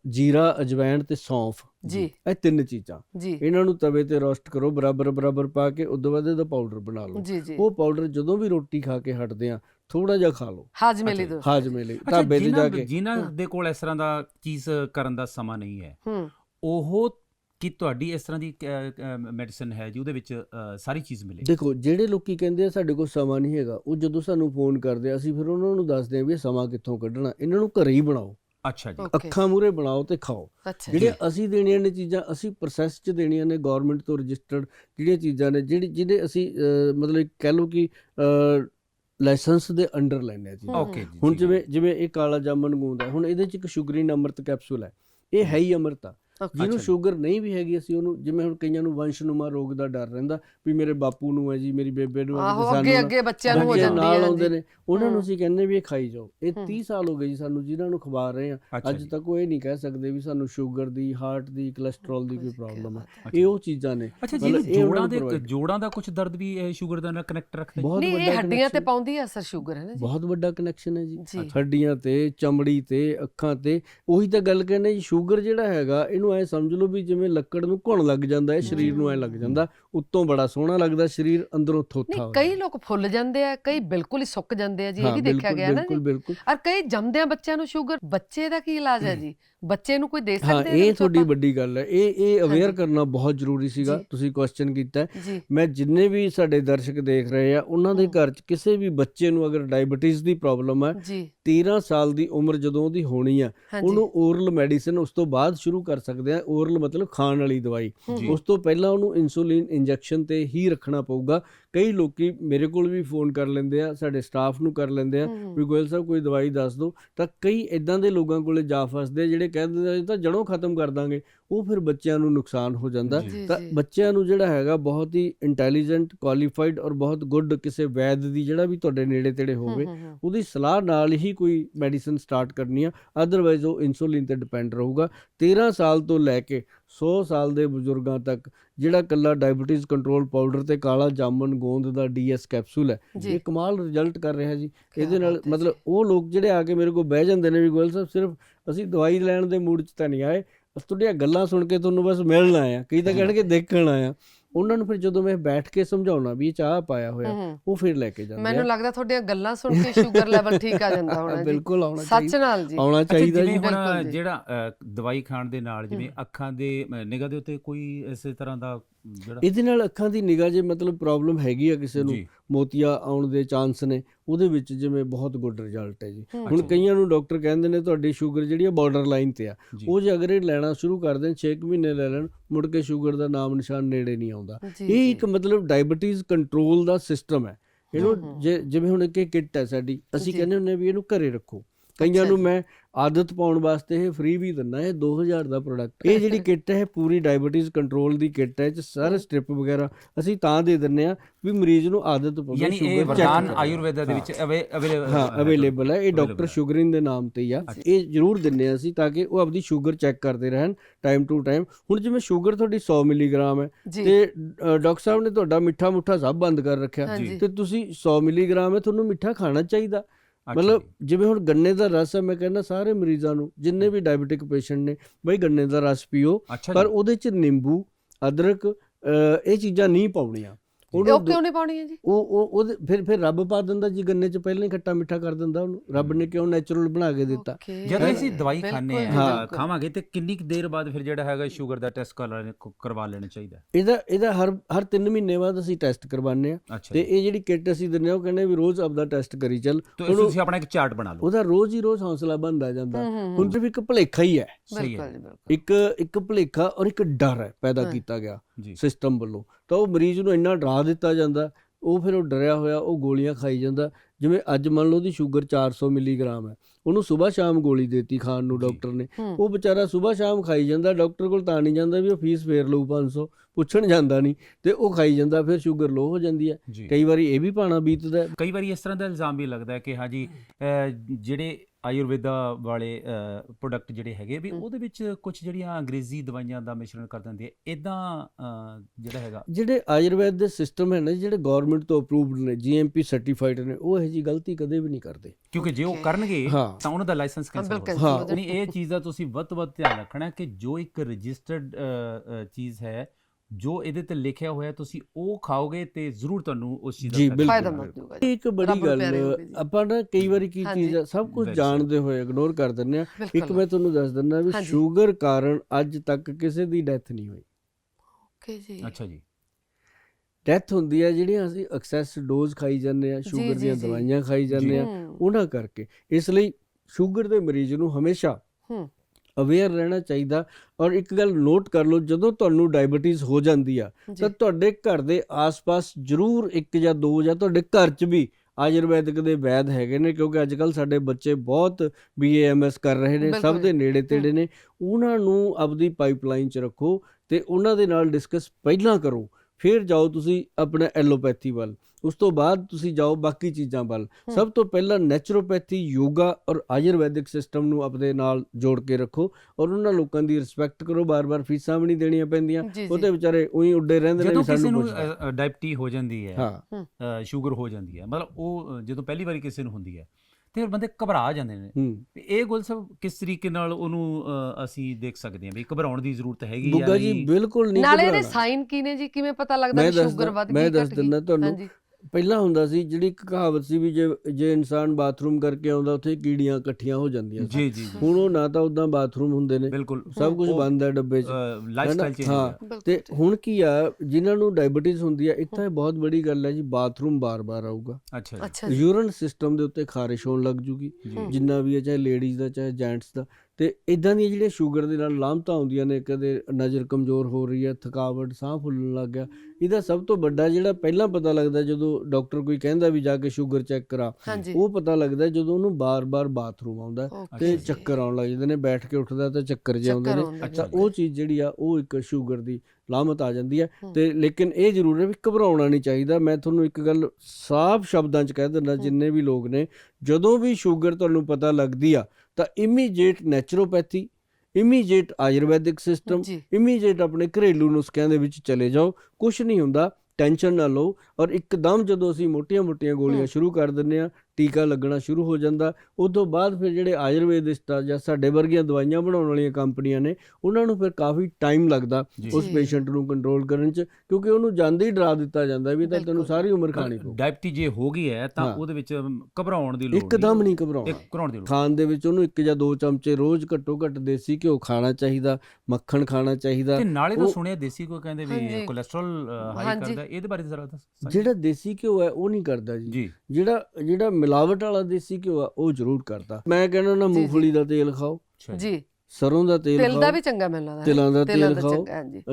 A: ਜੀਰਾ ਅਜਵਾਇਣ ਤੇ ਸੌਂਫ।
C: ਜੀ।
A: ਇਹ ਤਿੰਨ ਚੀਜ਼ਾਂ। ਇਹਨਾਂ ਨੂੰ ਤਵੇ ਤੇ ਰੋਸਟ ਕਰੋ ਬਰਾਬਰ ਬਰਾਬਰ ਪਾ ਕੇ ਉਦੋਂ ਬਾਅਦ ਇਹਦਾ ਪਾਊਡਰ ਬਣਾ ਲਓ। ਉਹ ਪਾਊਡਰ ਜਦੋਂ ਵੀ ਰੋਟੀ ਖਾ ਕੇ ਹਟਦੇ ਆ ਥੋੜਾ ਜਿਹਾ ਖਾ ਲਓ।
C: ਹਾਜ਼ਮੇ ਲਈ। ਦੋ
A: ਹਾਜ਼ਮੇ ਲਈ ਢਾਬੇ ਤੇ ਜਾ ਕੇ।
B: ਜਿਨ੍ਹਾਂ। ਦੇ ਕੋਲ ਇਸ ਤਰ੍ਹਾਂ ਦਾ ਚੀਜ਼ ਕਰਨ ਦਾ ਸਮਾਂ ਨਹੀਂ ਹੈ
C: ਹੂੰ।
B: ਉਹ ਕੀ ਤੁਹਾਡੀ ਇਸ ਤਰ੍ਹਾਂ ਦੀ ਮੈਡੀਸਨ ਹੈ ਜੀ ਉਹਦੇ ਵਿੱਚ ਸਾਰੀ ਚੀਜ਼ ਮਿਲੇ।
A: ਦੇਖੋ ਜਿਹੜੇ ਲੋਕੀ ਕਹਿੰਦੇ ਆ ਸਾਡੇ ਕੋਲ ਸਮਾਂ ਨਹੀਂ ਹੈਗਾ ਉਹ ਜਦੋਂ ਸਾਨੂੰ ਫੋਨ ਕਰਦੇ ਆ ਅਸੀਂ ਫਿਰ ਉਹਨਾਂ ਨੂੰ ਦੱਸਦੇ ਆ ਵੀ ਇਹ ਸਮਾਂ ਕਿੱਥੋਂ ਕੱਢਣਾ। ਇਹਨਾਂ ਨੂੰ ਘਰੇ ਹੀ ਬਣਾਓ।
B: ਅੱਛਾ ਜੀ।
A: ਅੱਖਾਂ ਮੂਰੇ ਬਣਾਓ ਤੇ ਖਾਓ।
C: ਅੱਛਾ
A: ਜਿਹੜੀਆਂ ਅਸੀਂ ਦੇਣੀਆਂ ਨੇ ਚੀਜ਼ਾਂ ਅਸੀਂ ਪ੍ਰੋਸੈਸ 'ਚ ਦੇਣੀਆਂ ਨੇ ਗਵਰਨਮੈਂਟ ਤੋਂ ਰਜਿਸਟਰਡ ਜਿਹੜੀਆਂ ਚੀਜ਼ਾਂ ਨੇ ਜਿਹੜੀ ਜਿਹਦੇ ਅਸੀਂ ਮਤਲਬ ਕਹਿ ਲਓ ਕਿ ਲਾਇਸੈਂਸ ਦੇ ਅੰਡਰ ਲੈਣੇ ਆ ਜੀ ਹੁਣ। ਜਿਵੇਂ ਜਿਵੇਂ ਇਹ ਕਾਲਾ ਜਾਮਨ ਗੂੰਦ ਹੈ ਹੁਣ ਇਹਦੇ 'ਚ ਇੱਕ ਸ਼ੂਗਰੀਨ ਅੰਮ੍ਰਿਤ ਕੈਪਸੂਲ ਹੈ। ਇਹ ਹੈ ਹੀ ਅੰਮ੍ਰਿਤ ਆ। ਜਿਹਨੂੰ। ਸ਼ੂਗਰ ਨਹੀਂ ਵੀ ਹੈਗੀ ਅਸੀਂ ਉਹਨੂੰ ਜਿਵੇਂ ਹੁਣ ਕਈਆਂ ਨੂੰ ਵੰਸ਼ਨੁਮਾ ਰੋਗ ਦਾ ਡਰ ਰਹਿੰਦਾ ਵੀ ਮੇਰੇ ਬਾਪੂ ਨੂੰ ਹੈ ਜੀ ਮੇਰੀ ਬੇਬੇ ਨੂੰ ਹੈ ਸਾਨੂੰ
C: ਅੱਗੇ ਅੱਗੇ ਬੱਚਿਆਂ ਨੂੰ ਹੋ ਜਾਂਦੀ
A: ਨਾਲ
C: ਹੈ
A: ਆਉਂਦੇ ਨੇ। ਉਹਨਾਂ ਨੂੰ। ਅਸੀਂ ਕਹਿੰਦੇ ਵੀ ਇਹ ਖਾਈ ਜਾਓ। ਇਹ
C: ਹਮ।
A: 30 ਸਾਲ ਹੋ ਗਏ ਜੀ ਸਾਨੂੰ ਜਿਨ੍ਹਾਂ ਨੂੰ ਖਵਾ ਰਹੇ ਆ ਅੱਜ। ਤੱਕ ਉਹ ਇਹ ਨਹੀਂ ਕਹਿ ਸਕਦੇ ਵੀ ਸਾਨੂੰ ਸ਼ੂਗਰ ਦੀ ਹਾਰਟ ਦੀ ਕੋਲੇਸਟ੍ਰੋਲ ਦੀ ਕੋਈ ਪ੍ਰੋਬਲਮ ਹੈ। ਇਹ ਉਹ ਚੀਜ਼ਾਂ ਨੇ।
B: ਅੱਛਾ
A: ਮਤਲਬ
B: ਜੀ ਜੋੜਾਂ ਦੇ ਜੋੜਾਂ ਦਾ ਕੁਝ ਦਰਦ ਵੀ ਇਹ ਸ਼ੂਗਰ ਦੇ ਨਾਲ ਕਨੈਕਟ ਰੱਖਦਾ?
C: ਨਹੀਂ
A: ਵੱਡਾ
C: ਇਹ ਹੱਡੀਆਂ ਤੇ ਪਾਉਂਦੀ ਹੈ ਅਸਰ ਸ਼ੂਗਰ ਹੈ ਨਾ ਜੀ?
A: ਬਹੁਤ ਵੱਡਾ ਕਨੈਕਸ਼ਨ ਹੈ ਜੀ।
C: ਜੀ।
A: ਹੱਡੀਆਂ ਤੇ ਚਮੜੀ ਤੇ ਅੱਖਾਂ ਤੇ। ਉਹੀ ਤਾਂ ਗੱਲ ਕਹਿੰਦੇ ਜੀ ਸ਼ੂਗਰ ਜਿਹੜਾ ਹੈਗਾ ਇਹਨੂੰ ਐ ਸਮਝ ਲਓ ਵੀ ਜਿਵੇਂ ਲੱਕੜ ਨੂੰ ਘੁਣ ਲੱਗ ਜਾਂਦਾ ਹੈ ਸਰੀਰ ਨੂੰ ਐ ਲੱਗ ਜਾਂਦਾ। ਉੱਤੋਂ ਬੜਾ ਸੋਹਣਾ ਲੱਗਦਾ ਸਰੀਰ ਅੰਦਰੋਂ ਥੋਥਾ
C: ਨਹੀਂ
A: ਹੋ
C: ਕਈ। ਲੋਕ ਫੁੱਲ ਜਾਂਦੇ ਆ ਕਈ ਬਿਲਕੁਲ ਹੀ ਸੁੱਕ ਜਾਂਦੇ ਆ ਜੀ ਇਹ
A: ਹਾਂ,
C: ਵੀ ਦੇਖਿਆ ਗਿਆ ਨਾ
A: ਬਿਲਕੁਲ ਬਿਲਕੁਲ
C: ਔਰ ਕਈ ਜੰਮਦਿਆਂ ਬੱਚਿਆਂ ਨੂੰ ਸ਼ੂਗਰ ਬੱਚੇ ਦਾ ਕੀ ਇਲਾਜ ਹੈ ਜੀ ਬੱਚੇ ਨੂੰ ਕੋਈ ਦੇ
A: ਹਾਂ
C: ਸਕਦੇ
A: ਇਹ ਤੁਹਾਡੀ ਵੱਡੀ ਗੱਲ ਹੈ ਇਹ ਇਹ ਅਵੇਅਰ। ਕਰਨਾ ਬਹੁਤ ਜ਼ਰੂਰੀ ਸੀਗਾ। ਤੁਸੀਂ ਕੁਐਸਚਨ ਕੀਤਾ ਹੈ। ਮੈਂ ਜਿੰਨੇ ਵੀ ਸਾਡੇ ਦਰਸ਼ਕ ਦੇਖ ਰਹੇ ਆ ਉਹਨਾਂ ਦੇ। ਘਰ 'ਚ ਕਿਸੇ ਵੀ ਬੱਚੇ ਨੂੰ ਅਗਰ ਡਾਇਬੀਟੀਜ਼ ਦੀ ਪ੍ਰੋਬਲਮ ਹੈ
C: ਜੀ
A: 13 ਸਾਲ ਦੀ ਉਮਰ ਜਦੋਂ ਉਹਦੀ ਹੋਣੀ ਆ ਉਹਨੂੰ ਓਰਲ ਮੈਡੀਸਿਨ ਉਸ ਤੋਂ ਬਾਅਦ ਸ਼ੁਰੂ ਕਰ ਸਕਦੇ ਆ ਓਰਲ ਮਤਲਬ ਖਾਣ ਵਾਲੀ ਦਵਾਈ। ਉਸ ਤੋਂ ਪਹਿਲਾਂ ਉਹਨੂੰ ਇਨਸੂਲਿਨ ਇੰਜੈਕਸ਼ਨ ਤੇ ਹੀ ਰੱਖਣਾ ਪਊਗਾ। ਕਈ ਲੋਕੀ ਮੇਰੇ ਕੋਲ ਵੀ ਫੋਨ ਕਰ ਲੈਂਦੇ ਆ ਸਾਡੇ ਸਟਾਫ ਨੂੰ ਕਰ ਲੈਂਦੇ ਆ ਵੀ ਗੋਇਲ ਸਾਹਿਬ ਕੋਈ ਦਵਾਈ ਦੱਸ ਦਿਓ। ਤਾਂ ਕਈ ਇਦਾਂ ਦੇ ਲੋਕਾਂ ਕੋਲੇ ਜਾ ਫਸਦੇ ਆ ਜਿਹੜੇ ਕਹਿ ਦਿੰਦੇ ਆ, ਇਹ ਤਾਂ ਜੜੋਂ ਖਤਮ ਕਰ ਦਾਂਗੇ। ਉਹ ਫਿਰ ਬੱਚਿਆਂ ਨੂੰ ਨੁਕਸਾਨ ਹੋ ਜਾਂਦਾ। ਤਾਂ ਬੱਚਿਆਂ ਨੂੰ ਜਿਹੜਾ ਹੈਗਾ ਬਹੁਤ ਹੀ ਇੰਟੈਲੀਜੈਂਟ ਕੁਆਲੀਫਾਈਡ ਔਰ ਬਹੁਤ ਗੁੱਡ ਕਿਸੇ ਵੈਦ ਦੀ ਜਿਹੜਾ ਵੀ ਤੁਹਾਡੇ ਨੇੜੇ ਤੇੜੇ ਹੋਵੇ। ਉਹਦੀ ਸਲਾਹ ਨਾਲ ਹੀ ਕੋਈ ਮੈਡੀਸਿਨ ਸਟਾਰਟ ਕਰਨੀ ਆ। ਅਦਰਵਾਈਜ਼ ਉਹ ਇਨਸੂਲਿਨ ਤੇ ਡਿਪੈਂਡ ਰਹੂਗਾ। 13 ਸਾਲ ਤੋਂ ਲੈ ਕੇ 100 ਸਾਲ ਦੇ ਬਜ਼ੁਰਗਾਂ ਤੱਕ ਜਿਹੜਾ ਕੱਲਾ ਡਾਇਬੀਟੀਜ਼ ਕੰਟਰੋਲ ਪਾਊਡਰ ਤੇ ਕਾਲਾ ਜਾਮਨ ਗੋਂਦ ਦਾ ਡੀਐਸ ਕੈਪਸੂਲ ਹੈ। ਇਹ ਕਮਾਲ ਰਿਜ਼ਲਟ ਕਰ ਰਿਹਾ ਜੀ। ਇਹਦੇ ਨਾਲ ਮਤਲਬ ਉਹ ਲੋਕ ਜਿਹੜੇ ਆ ਕੇ ਮੇਰੇ ਕੋਲ ਬਹਿ ਜਾਂਦੇ ਨੇ ਵੀ ਗੋਇਲ ਸਾਹਿਬ ਸਿਰਫ ਅਸੀਂ ਦਵਾਈ ਲੈਣ ਦੇ ਮੂਡ 'ਚ ਤਾਂ ਨਹੀਂ ਆਏ। ਤੁਹਾਡੀਆਂ ਗੱਲਾਂ ਸੁਣ ਕੇ ਤੁਹਾਨੂੰ ਬਸ ਮਿਲਣ ਆਇਆ ਕਈ ਤਾਂ ਕਹਿਣਗੇ ਦੇਖਣ ਆਇਆ ਉਹਨਾਂ ਨੂੰ ਫਿਰ ਜਦੋਂ ਮੈਂ ਬੈਠ ਕੇ ਸਮਝਾਉਣਾ ਵੀ ਇਹ ਚਾਹ ਪਾਇਆ ਹੋਇਆ। ਉਹ ਫਿਰ ਲੈ ਕੇ ਜਾਂਦੇ
C: ਮੈਨੂੰ ਲੱਗਦਾ ਤੁਹਾਡੀਆਂ ਗੱਲਾਂ ਸੁਣ ਕੇ ਸ਼ੂਗਰ ਲੈਵਲ ਠੀਕ ਆ ਜਾਂਦਾ ਹੋਣਾ ਜੀ
A: ਬਿਲਕੁਲ ਆਉਣਾ
C: ਸੱਚ
A: ਚਾਹੀਦਾ
C: ਨਾਲ ਜੀ
A: ਆਉਣਾ ਚਾਹੀਦਾ ਜੀ
B: ਹੁਣ। ਜਿਹੜਾ ਦਵਾਈ ਖਾਣ ਦੇ ਨਾਲ ਜਿਵੇਂ। ਅੱਖਾਂ ਦੇ ਨਿਗਾਹ ਦੇ ਉੱਤੇ ਕੋਈ ਇਸੇ ਤਰ੍ਹਾਂ ਦਾ ਜਿਹੜਾ
A: ਇਹਦੇ ਨਾਲ ਅੱਖਾਂ ਦੀ ਨਿਗਾਹ ਜੇ ਮਤਲਬ ਪ੍ਰੋਬਲਮ ਹੈਗੀ ਆ ਕਿਸੇ ਨੂੰ ਮੋਤੀਆ ਆਉਣ ਦੇ ਚਾਂਸ ਨੇ ਉਹਦੇ ਵਿੱਚ ਜਿਵੇਂ ਬਹੁਤ ਗੁੱਡ ਰਿਜ਼ਲਟ ਹੈ ਜੀ। ਹੁਣ। ਕਈਆਂ ਨੂੰ ਡਾਕਟਰ ਕਹਿੰਦੇ ਨੇ ਤੁਹਾਡੀ ਸ਼ੂਗਰ ਜਿਹੜੀ ਆ ਬਾਰਡਰ ਲਾਈਨ ਤੇ ਆ। ਉਹ ਜੇ ਅਗਰ ਇਹ ਲੈਣਾ ਸ਼ੁਰੂ ਕਰ ਦੇਣ 6 ਮਹੀਨੇ ਲੈ ਲੈਣ ਮੁੜ ਕੇ ਸ਼ੂਗਰ ਦਾ ਨਾਮ ਨਿਸ਼ਾਨ ਨੇੜੇ ਨਹੀਂ ਆਉਂਦਾ। ਇਹ। ਇੱਕ ਮਤਲਬ ਡਾਇਬੀਟੀਜ਼ ਕੰਟਰੋਲ ਦਾ ਸਿਸਟਮ ਹੈ। ਇਹਨੂੰ ਜਿਵੇਂ ਹੁਣ ਇੱਕ ਕਿੱਟ ਹੈ ਸਾਡੀ ਅਸੀਂ। ਕਹਿੰਦੇ ਹੁੰਦੇ ਵੀ ਇਹਨੂੰ ਘਰੇ ਰੱਖੋ। ਕਈਆਂ ਨੂੰ। ਮੈਂ ਆਦਤ ਪਾਉਣ ਵਾਸਤੇ ਇਹ ਫ੍ਰੀ ਵੀ ਦਿੰਦਾ ਇਹ 2000 ਦਾ ਪ੍ਰੋਡਕਟ ਇਹ ਜਿਹੜੀ ਕਿੱਟ ਹੈ ਪੂਰੀ ਡਾਇਬੀਟੀਜ਼ ਕੰਟਰੋਲ ਦੀ ਕਿੱਟ ਹੈ ਚ ਸਾਰੇ ਸਟ੍ਰਿਪ ਵਗੈਰਾ ਅਸੀਂ ਤਾਂ ਦੇ ਦਿੰਨੇ ਆ ਵੀ ਮਰੀਜ਼ ਨੂੰ ਆਦਤ ਪਵੇ
B: ਯਾਨੀ ਇਹ ਵਰਦਾਨ। ਆਯੁਰਵੇਦਾ ਦੇ ਵਿੱਚ ਅਵੇਲੇਬਲ
A: ਹਾਂ ਅਵੇਲੇਬਲ ਹੈ। ਇਹ ਡਾਕਟਰ
B: ਹੈ।
A: ਸ਼ੂਗਰਿਨ ਦੇ ਨਾਮ ਤੇ ਹੀ ਆ। ਇਹ ਜ਼ਰੂਰ ਦਿੰਨੇ ਆ ਅਸੀਂ ਤਾਂ ਕਿ ਉਹ ਆਪਦੀ ਸ਼ੂਗਰ ਚੈੱਕ ਕਰਦੇ ਰਹਿਣ ਟਾਈਮ ਟੂ ਟਾਈਮ ਹੁਣ ਜਿਵੇਂ ਸ਼ੂਗਰ ਤੁਹਾਡੀ 100 ਮਿਲੀਗ੍ਰਾਮ ਹੈ ਤੇ ਡਾਕਟਰ ਸਾਹਿਬ ਨੇ ਤੁਹਾਡਾ ਮਿੱਠਾ ਮੁੱਠਾ ਸਭ ਬੰਦ ਕਰ ਰੱਖਿਆ ਤੇ ਤੁਸੀਂ 100 ਮਿਲੀਗ੍ਰਾਮ ਹੈ ਤੁਹਾਨੂੰ ਮਿੱਠਾ ਖਾਣਾ ਚਾਹੀਦਾ। ਮਤਲਬ ਜਿਵੇਂ ਹੁਣ ਗੰਨੇ ਦਾ ਰਸ ਹੈ ਮੈਂ ਕਹਿੰਦਾ ਸਾਰੇ ਮਰੀਜ਼ਾਂ ਨੂੰ ਜਿੰਨੇ ਵੀ ਡਾਇਬੀਟਿਕ ਪੇਸ਼ੈਂਟ ਨੇ ਬਈ ਗੰਨੇ ਦਾ ਰਸ ਪੀਓ ਪਰ ਉਹਦੇ ਚ ਨਿੰਬੂ ਅਦਰਕ ਇਹ ਚੀਜ਼ਾਂ ਨਹੀਂ ਪਾਉਣੀਆਂ।
C: ਉਹ ਕਿਉਂ ਨਹੀਂ ਪਾਉਣੀ ਹੈ ਜੀ?
A: ਉਹ ਉਹ ਉਹਦੇ ਫਿਰ ਫਿਰ ਰੱਬ ਪਾ ਦਿੰਦਾ ਜੀ ਗੰਨੇ 'ਚ ਪਹਿਲਾਂ ਹੀ ਖੱਟਾ ਮਿੱਠਾ ਕਰ ਦਿੰਦਾ ਉਹਨੂੰ। ਰੱਬ ਨੇ ਕਿਉਂ ਨੈਚੁਰਲ ਬਣਾ ਕੇ ਦਿੱਤਾ?
B: ਜਦੋਂ ਅਸੀਂ ਦਵਾਈ
C: ਜੀ,
B: ਆ। ਖਾਵਾਂਗੇ ਤੇ ਕਿੰਨੀ ਕੁ ਦੇਰ ਬਾਅਦ ਫਿਰ ਜਿਹੜਾ ਹੈਗਾ ਸ਼ੂਗਰ ਦਾ ਟੈਸਟ ਕਰਵਾ ਲੈਣਾ ਚਾਹੀਦਾ?
A: ਇਹਦਾ ਇਹਦਾ ਹਰ ਹਰ 3 ਮਹੀਨੇ ਬਾਅਦ ਅਸੀਂ ਟੈਸਟ ਕਰਵਾਉਂਦੇ ਆ ਤੇ ਇਹ ਜਿਹੜੀ ਕਿੱਟ ਅਸੀਂ ਦਿੰਦੇ ਆ ਉਹ ਕਹਿੰਦੇ ਵੀ ਰੋਜ਼ ਆਪਦਾ ਟੈਸਟ ਕਰੀ ਚੱਲ।
B: ਤਾਂ ਤੁਸੀਂ ਆਪਣਾ ਇੱਕ ਚਾਰਟ ਬਣਾ ਲਓ।
A: ਉਹਦਾ ਰੋਜ਼ ਹੀ ਰੋਜ਼ ਹੌਸਲਾ ਬਣਦਾ ਜਾਂਦਾ। ਹੁਣ ਸਿਰਫ ਇੱਕ ਭੁਲੇਖਾ ਹੀ ਹੈ।
B: ਸਹੀ
C: ਬਿਲਕੁਲ।
A: ਇੱਕ ਇੱਕ ਭੁਲੇਖਾ ਔਰ ਇੱਕ ਡਰ ਹੈ ਪੈਦਾ। ਕੀਤਾ ਗਿਆ ਸਿਸਟਮ ਵੱਲੋਂ। ਤਾਂ ਉਹ ਮਰੀਜ਼ ਨੂੰ ਇੰਨਾ ਡਰਾ ਦਿੱਤਾ ਜਾਂਦਾ ਉਹ ਫਿਰ ਉਹ ਡਰਿਆ ਹੋਇਆ ਉਹ ਗੋਲੀਆਂ ਖਾਈ ਜਾਂਦਾ। ਜਿਵੇਂ ਅੱਜ ਮੰਨ ਲਓ ਉਹਦੀ ਸ਼ੂਗਰ 400 ਮਿਲੀਗ੍ਰਾਮ ਹੈ ਉਹਨੂੰ ਸਵੇਰ ਸ਼ਾਮ ਗੋਲੀ ਦੇਤੀ ਖਾਣ ਨੂੰ। ਡਾਕਟਰ ਨੇ। ਉਹ ਵਿਚਾਰਾ ਸਵੇਰ ਸ਼ਾਮ ਖਾਈ ਜਾਂਦਾ ਡਾਕਟਰ ਕੋਲ ਤਾਂ ਨਹੀਂ ਜਾਂਦਾ ਵੀ ਉਹ ਫੀਸ ਫੇਰ ਲਊ 500 ਪੁੱਛਣ ਜਾਂਦਾ ਨਹੀਂ ਤੇ ਉਹ ਖਾਈ ਜਾਂਦਾ ਫਿਰ ਸ਼ੂਗਰ ਲੋ ਹੋ ਜਾਂਦੀ ਹੈ। ਕਈ ਵਾਰੀ ਇਹ ਵੀ ਪਾਣਾ ਬੀਤਦਾ ਹੈ।
B: ਕਈ ਵਾਰੀ ਇਸ ਤਰ੍ਹਾਂ ਦਾ ਇਲਜ਼ਾਮ ਵੀ ਲੱਗਦਾ ਹੈ ਕਿ ਹਾਂਜੀ ਜਿਹੜੇ ਆਯੁਰਵੇਦਾ ਵਾਲੇ ਪ੍ਰੋਡਕਟ ਜਿਹੜੇ ਹੈਗੇ ਵੀ। ਉਹਦੇ ਵਿੱਚ ਕੁਝ ਜਿਹੜੀਆਂ ਅੰਗਰੇਜ਼ੀ ਦਵਾਈਆਂ ਦਾ ਮਿਸ਼ਰਣ ਕਰ ਦਿੰਦੇ ਆ ਇਦਾਂ ਜਿਹੜਾ ਹੈਗਾ।
A: ਜਿਹੜੇ ਆਯੁਰਵੈਦ ਦੇ ਸਿਸਟਮ ਹੈ ਨਾ ਜਿਹੜੇ ਗਵਰਨਮੈਂਟ ਤੋਂ ਅਪਰੂਵਡ ਨੇ ਜੀਐਮਪੀ ਸਰਟੀਫਾਈਡ ਨੇ ਉਹ ਇਹੋ ਜੀ ਗਲਤੀ ਕਦੇ ਵੀ ਨਹੀਂ ਕਰਦੇ।
B: ਕਿਉਂਕਿ ਜੇ ਉਹ. ਕਰਨਗੇ ਤਾਂ ਉਹਨਾਂ ਦਾ ਲਾਇਸੈਂਸ ਕੈਂਸਲ ਹੋ
A: ਹੋ
B: ਨਹੀਂ ਇਹ ਚੀਜ਼ ਦਾ ਤੁਸੀਂ ਵੱਧ ਤੋਂ ਵੱਧ ਧਿਆਨ ਰੱਖਣਾ ਕਿ ਜੋ ਇੱਕ ਰਜਿਸਟਰਡ ਚੀਜ਼ ਹੈ ਜੋ ਇਹਦੇ ਤੇ ਲਿਖਿਆ ਹੋਇਆ ਤੁਸੀਂ ਉਹ ਖਾਓਗੇ ਤੇ ਜ਼ਰੂਰ ਤੁਹਾਨੂੰ ਉਸ ਚੀਜ਼ ਦਾ ਫਾਇਦਾ
A: ਇਹ ਇੱਕ ਬੜੀ ਗੱਲ। ਆਪਾਂ ਨਾ ਕਈ ਵਾਰੀ ਕੀ। ਚੀਜ਼ ਆ ਸਭ ਕੁਝ ਜਾਣਦੇ ਹੋਏ ਇਗਨੋਰ ਕਰ ਦਿੰਦੇ ਆ ਇੱਕ ਮੈਂ ਤੁਹਾਨੂੰ ਦੱਸ ਦਿੰਦਾ ਵੀ। ਸ਼ੂਗਰ ਕਾਰਨ ਅੱਜ ਤੱਕ ਕਿਸੇ ਦੀ ਡੈਥ ਨਹੀਂ ਹੋਈ
C: ਓਕੇ ਜੀ
B: ਅੱਛਾ ਜੀ
A: ਡੈਥ ਹੁੰਦੀ ਹੈ ਜਿਹੜੀਆਂ ਅਸੀਂ ਐਕਸੈਸ ਡੋਜ਼ ਖਾਈ ਜਾਂਦੇ ਆ ਸ਼ੂਗਰ ਦੀਆਂ। ਦਵਾਈਆਂ ਖਾਈ ਜਾਂਦੇ ਆ ਉਹਨਾਂ ਕਰਕੇ ਇਸ ਲਈ ਸ਼ੂਗਰ ਦੇ ਮਰੀਜ਼ ਨੂੰ ਹਮੇਸ਼ਾ
C: ਹੂੰ।
A: ਅਵੇਅਰ ਰਹਿਣਾ ਚਾਹੀਦਾ ਔਰ ਇੱਕ ਗੱਲ ਨੋਟ ਕਰ ਲਓ ਜਦੋਂ ਤੁਹਾਨੂੰ ਡਾਇਬੀਟੀਜ਼ ਹੋ ਜਾਂਦੀ ਆ ਤਾਂ ਤੁਹਾਡੇ ਘਰ ਦੇ ਆਸ-ਪਾਸ ਜ਼ਰੂਰ ਇੱਕ ਜਾਂ ਦੋ ਜਾਂ ਤੁਹਾਡੇ ਘਰ 'ਚ ਵੀ ਆਯੁਰਵੈਦਿਕ ਦੇ ਵੈਦ ਹੈਗੇ ਨੇ ਕਿਉਂਕਿ ਅੱਜ ਕੱਲ ਸਾਡੇ ਬੱਚੇ ਬਹੁਤ ਬੀਏਐਮਐਸ ਕਰ ਰਹੇ ਨੇ ਸਭ। ਦੇ ਨੇੜੇ ਤੇੜੇ ਨੇ। ਉਹਨਾਂ ਨੂੰ ਆਪਦੀ ਪਾਈਪਲਾਈਨ 'ਚ ਰੱਖੋ ਤੇ ਉਹਨਾਂ ਦੇ ਨਾਲ ਡਿਸਕਸ ਪਹਿਲਾਂ ਕਰੋ। ਫਿਰ ਜਾਓ ਤੁਸੀਂ ਆਪਣਾ ਐਲੋਪੈਥੀ ਵੱਲ। ਉਸ ਤੋਂ ਬਾਅਦ ਤੁਸੀਂ ਜਾਓ ਬਾਕੀ ਚੀਜ਼ਾਂ ਵੱਲ। ਸਭ ਤੋਂ ਪਹਿਲਾਂ ਨੈਚੁਰੋਪੈਥੀ ਯੋਗਾ ਔਰ ਆਯੁਰਵੈਦਿਕ ਸਿਸਟਮ ਨੂੰ ਆਪਣੇ ਨਾਲ ਜੋੜ ਕੇ ਰੱਖੋ ਔਰ ਉਹਨਾਂ ਲੋਕਾਂ ਦੀ ਰਿਸਪੈਕਟ ਕਰੋ। ਬਾਰ-ਬਾਰ ਫੀਸਾਂ ਵੀ ਨਹੀਂ ਦੇਣੀਆਂ ਪੈਂਦੀਆਂ।
C: ਜੀ
A: ਉਹ
C: ਜੀ।
A: ਤੇ ਵਿਚਾਰੇ ਉਹੀ ਉੱਡੇ ਰਹਿੰਦੇ ਨੇ
B: ਜਦੋਂ ਕਿਸੇ
A: ਸਾਨੂੰ
B: ਨੂੰ
A: ਪੁੱਛਦਾ
B: ਡਾਇਬਟੀ ਹੋ ਜਾਂਦੀ ਹੈ
A: ਹਾਂ।
B: ਸ਼ੂਗਰ ਹੋ ਜਾਂਦੀ ਹੈ ਮਤਲਬ ਉਹ ਜਦੋਂ ਪਹਿਲੀ ਵਾਰੀ ਕਿਸੇ ਨੂੰ ਹੁੰਦੀ ਹੈ ਤੇ ਫਿਰ ਬੰਦੇ ਘਬਰਾ ਜਾਂਦੇ ਨੇ। ਇਹ ਗੁਲ ਸਾਹਿਬ ਕਿਸ ਤਰੀਕੇ ਨਾਲ ਉਹਨੂੰ ਅਸੀਂ ਦੇਖ ਸਕਦੇ ਹਾਂ ਵੀ ਘਬਰਾਉਣ ਦੀ ਜ਼ਰੂਰਤ ਹੈਗੀ
A: ਬੁੱਗਾ ਜੀ
B: ਨਹੀਂ।
A: ਬਿਲਕੁਲ ਨਹੀਂ
C: ਨਾਲੇ ਇਹਦੇ ਸਾਈਨ ਕੀ ਨੇ ਜੀ? ਕਿਵੇਂ ਪਤਾ ਲੱਗਦਾ ਸ਼ੂਗਰ ਵੱਧ ਗਈ
A: ਮੈਂ
C: ਘਟ
A: ਦੱਸ ਦਿੰਦਾ ਤੁਹਾਨੂੰ ਪਹਿਲਾਂ ਹੁੰਦਾ ਸੀ ਜਿਹੜੀ ਇੱਕ ਕਹਾਵਤ ਸੀ ਵੀ ਜੇ ਜੇ ਇਨਸਾਨ ਬਾਥਰੂਮ ਕਰਕੇ ਆਉਂਦਾ ਉੱਥੇ ਕੀੜੀਆਂ ਇਕੱਠੀਆਂ ਹੋ ਜਾਂਦੀਆਂ ਸੀ।
B: ਜੀ ਜੀ।
A: ਹੁਣ ਉਹ ਨਾ ਤਾਂ ਉਦਾਂ ਬਾਥਰੂਮ ਹੁੰਦੇ ਨੇ। ਸਭ ਕੁਝ ਬੰਦ ਹੈ ਡੱਬੇ 'ਚ।
B: ਲਾਈਫ ਸਟਾਈਲ ਚੇਂਜ
A: ਹਾਂ। ਤੇ। ਹੁਣ ਕੀ ਆ ਜਿਨ੍ਹਾਂ ਨੂੰ ਡਾਇਬੀਟੀਜ਼ ਹੁੰਦੀ ਆ ਇੱਕ ਤਾਂ ਇਹ ਬਹੁਤ ਬੜੀ ਗੱਲ ਹੈ ਜੀ ਬਾਥਰੂਮ ਬਾਰ-ਬਾਰ ਆਊਗਾ।
B: ਅੱਛਾ
A: ਯੂਰਨ ਸਿਸਟਮ ਦੇ ਉੱਤੇ ਖਾਰਿਸ਼ ਹੋਣ ਲੱਗ ਜੂਗੀ। ਜਿੰਨਾ ਵੀ ਹੈ ਚਾਹੇ ਲੇਡੀਜ਼ ਦਾ ਚਾਹੇ ਜੈਂਟਸ ਦਾ। ਤੇ ਇਦਾਂ ਦੀਆਂ ਜਿਹੜੀਆਂ ਸ਼ੂਗਰ ਦੇ ਨਾਲ ਲਾਮਤਾਂ ਆਉਂਦੀਆਂ ਨੇ ਕਦੇ ਨਜ਼ਰ ਕਮਜ਼ੋਰ ਹੋ ਰਹੀ ਹੈ ਥਕਾਵਟ ਸਾਹ ਫੁੱਲਣ ਲੱਗ ਗਿਆ ਇਹਦਾ ਸਭ ਤੋਂ ਵੱਡਾ ਜਿਹੜਾ ਪਹਿਲਾਂ ਪਤਾ ਲੱਗਦਾ ਜਦੋਂ ਡਾਕਟਰ ਕੋਈ ਕਹਿੰਦਾ ਵੀ ਜਾ ਕੇ ਸ਼ੂਗਰ ਚੈੱਕ ਕਰਾ ਉਹ ਪਤਾ ਲੱਗਦਾ ਜਦੋਂ ਉਹਨੂੰ ਬਾਰ-ਬਾਰ ਬਾਥਰੂਮ ਆਉਂਦਾ ਤੇ। ਚੱਕਰ ਆਉਣ ਲੱਗ ਜਾਂਦੇ ਨੇ ਬੈਠ ਕੇ ਉੱਠਦਾ ਤਾਂ ਚੱਕਰ ਜਿਹੇ ਆਉਂਦੇ ਨੇ
B: ਅੱਛਾ।
A: ਤਾਂ ਉਹ ਚੀਜ਼ ਜਿਹੜੀ ਆ ਉਹ ਇੱਕ ਸ਼ੂਗਰ ਦੀ ਲਾਮਤ ਆ ਜਾਂਦੀ ਹੈ। ਤੇ ਲੇਕਿਨ ਇਹ ਜ਼ਰੂਰ ਹੈ ਵੀ ਘਬਰਾਉਣਾ ਨਹੀਂ ਚਾਹੀਦਾ ਮੈਂ ਤੁਹਾਨੂੰ ਇੱਕ ਗੱਲ ਸਾਫ਼ ਸ਼ਬਦਾਂ 'ਚ ਕਹਿ ਦਿੰਦਾ। ਜਿੰਨੇ ਵੀ ਲੋਕ ਨੇ ਜਦੋਂ ਵੀ ਸ਼ੂਗਰ ਤੁਹਾਨੂੰ ਪਤਾ ਲੱਗਦੀ ਆ ਤਾਂ immediate naturopathy immediate Ayurvedic
C: system
A: immediate ਆਪਣੇ ਘਰੇਲੂ ਨੁਸਖਿਆਂ ਦੇ ਵਿੱਚ ਚਲੇ ਜਾਓ। ਕੁਝ ਨਹੀਂ ਹੁੰਦਾ ਟੈਨਸ਼ਨ ਨਾ ਲਓ। ਔਰ ਇੱਕਦਮ ਜਦੋਂ ਅਸੀਂ ਮੋਟੀਆਂ-ਮੋਟੀਆਂ ਗੋਲੀਆਂ। ਸ਼ੁਰੂ ਕਰ ਦਿੰਦੇ ਆ ਟੀਕਾ ਲੱਗਣਾ ਸ਼ੁਰੂ ਹੋ ਜਾਂਦਾ ਉਸ ਤੋਂ ਬਾਅਦ ਫਿਰ ਜਿਹੜੇ ਆਯੁਰਵੇਦਿਸਟ ਜਾਂ ਸਾਡੇ ਵਰਗੀਆਂ ਦਵਾਈਆਂ ਬਣਾਉਣ ਵਾਲੀਆਂ ਕੰਪਨੀਆਂ ਨੇ ਉਹਨਾਂ ਨੂੰ ਫਿਰ ਕਾਫੀ ਟਾਈਮ ਲੱਗਦਾ ਉਸ। ਪੇਸ਼ੈਂਟ ਨੂੰ ਕੰਟਰੋਲ ਕਰਨ 'ਚ ਕਿਉਂਕਿ ਉਹਨੂੰ ਜਾਂਦੇ ਹੀ ਡਰਾ ਦਿੱਤਾ ਜਾਂਦਾ ਵੀ ਤਾਂ ਤੈਨੂੰ। ਸਾਰੀ ਉਮਰ ਖਾਣੀ ਪਊ
B: ਡਾਇਬਟੀ ਜੇ ਹੋ ਗਈ ਹੈ ਤਾਂ। ਉਹਦੇ ਵਿੱਚ ਘਬਰਾਉਣ ਦੀ ਲੋੜ
A: ਇੱਕਦਮ ਨਹੀਂ ਘਬਰਾਉਣਾ
B: ਇੱਕ ਘਬਰਾਉਣ ਦੀ ਲੋੜ
A: ਖਾਣ ਦੇ ਵਿੱਚ ਉਹਨੂੰ ਇੱਕ ਜਾਂ ਦੋ ਚਮਚੇ ਰੋਜ਼ ਘੱਟੋ ਘੱਟ ਦੇਸੀ ਘਿਓ ਖਾਣਾ ਚਾਹੀਦਾ ਮੱਖਣ ਖਾਣਾ ਚਾਹੀਦਾ
B: ਤੇ ਨਾਲੇ ਤਾਂ ਸੁਣਿਆ ਦੇਸੀ ਕੋ ਕਹਿੰਦੇ ਵੀ। Cholesterol high. ਕਰਦਾ ਇਹਦੇ ਬਾਰੇ ਜ਼ਰਾ ਦੱਸ
A: ਜਿਹੜਾ ਦੇਸੀ ਘਿਓ ਹੈ ਉਹ ਨਹੀਂ ਕਰਦਾ ਜੀ। ਜਿਹੜਾ ਜਿਹੜਾ ਮਿਲਾਵਟ ਵਾਲਾ ਦੇਸੀ ਘਿਓ ਆ ਉਹ ਜ਼ਰੂਰ ਕਰਦਾ। ਮੈਂ ਕਹਿੰਦਾ ਨਾ। ਮੂੰਗਫਲੀ ਦਾ ਤੇਲ ਖਾਓ।
C: ਜੀ।
A: ਸਰੋਂ ਦਾ ਤੇਲ
C: ਤਿਲ ਦਾ
A: ਖਾਓ।
C: ਵੀ ਚੰਗਾ ਮੈਨੂੰ ਲੱਗਦਾ।
A: ਤਿਲਾਂ ਦਾ
C: ਤਿਲਾਂ
A: ਖਾਓ।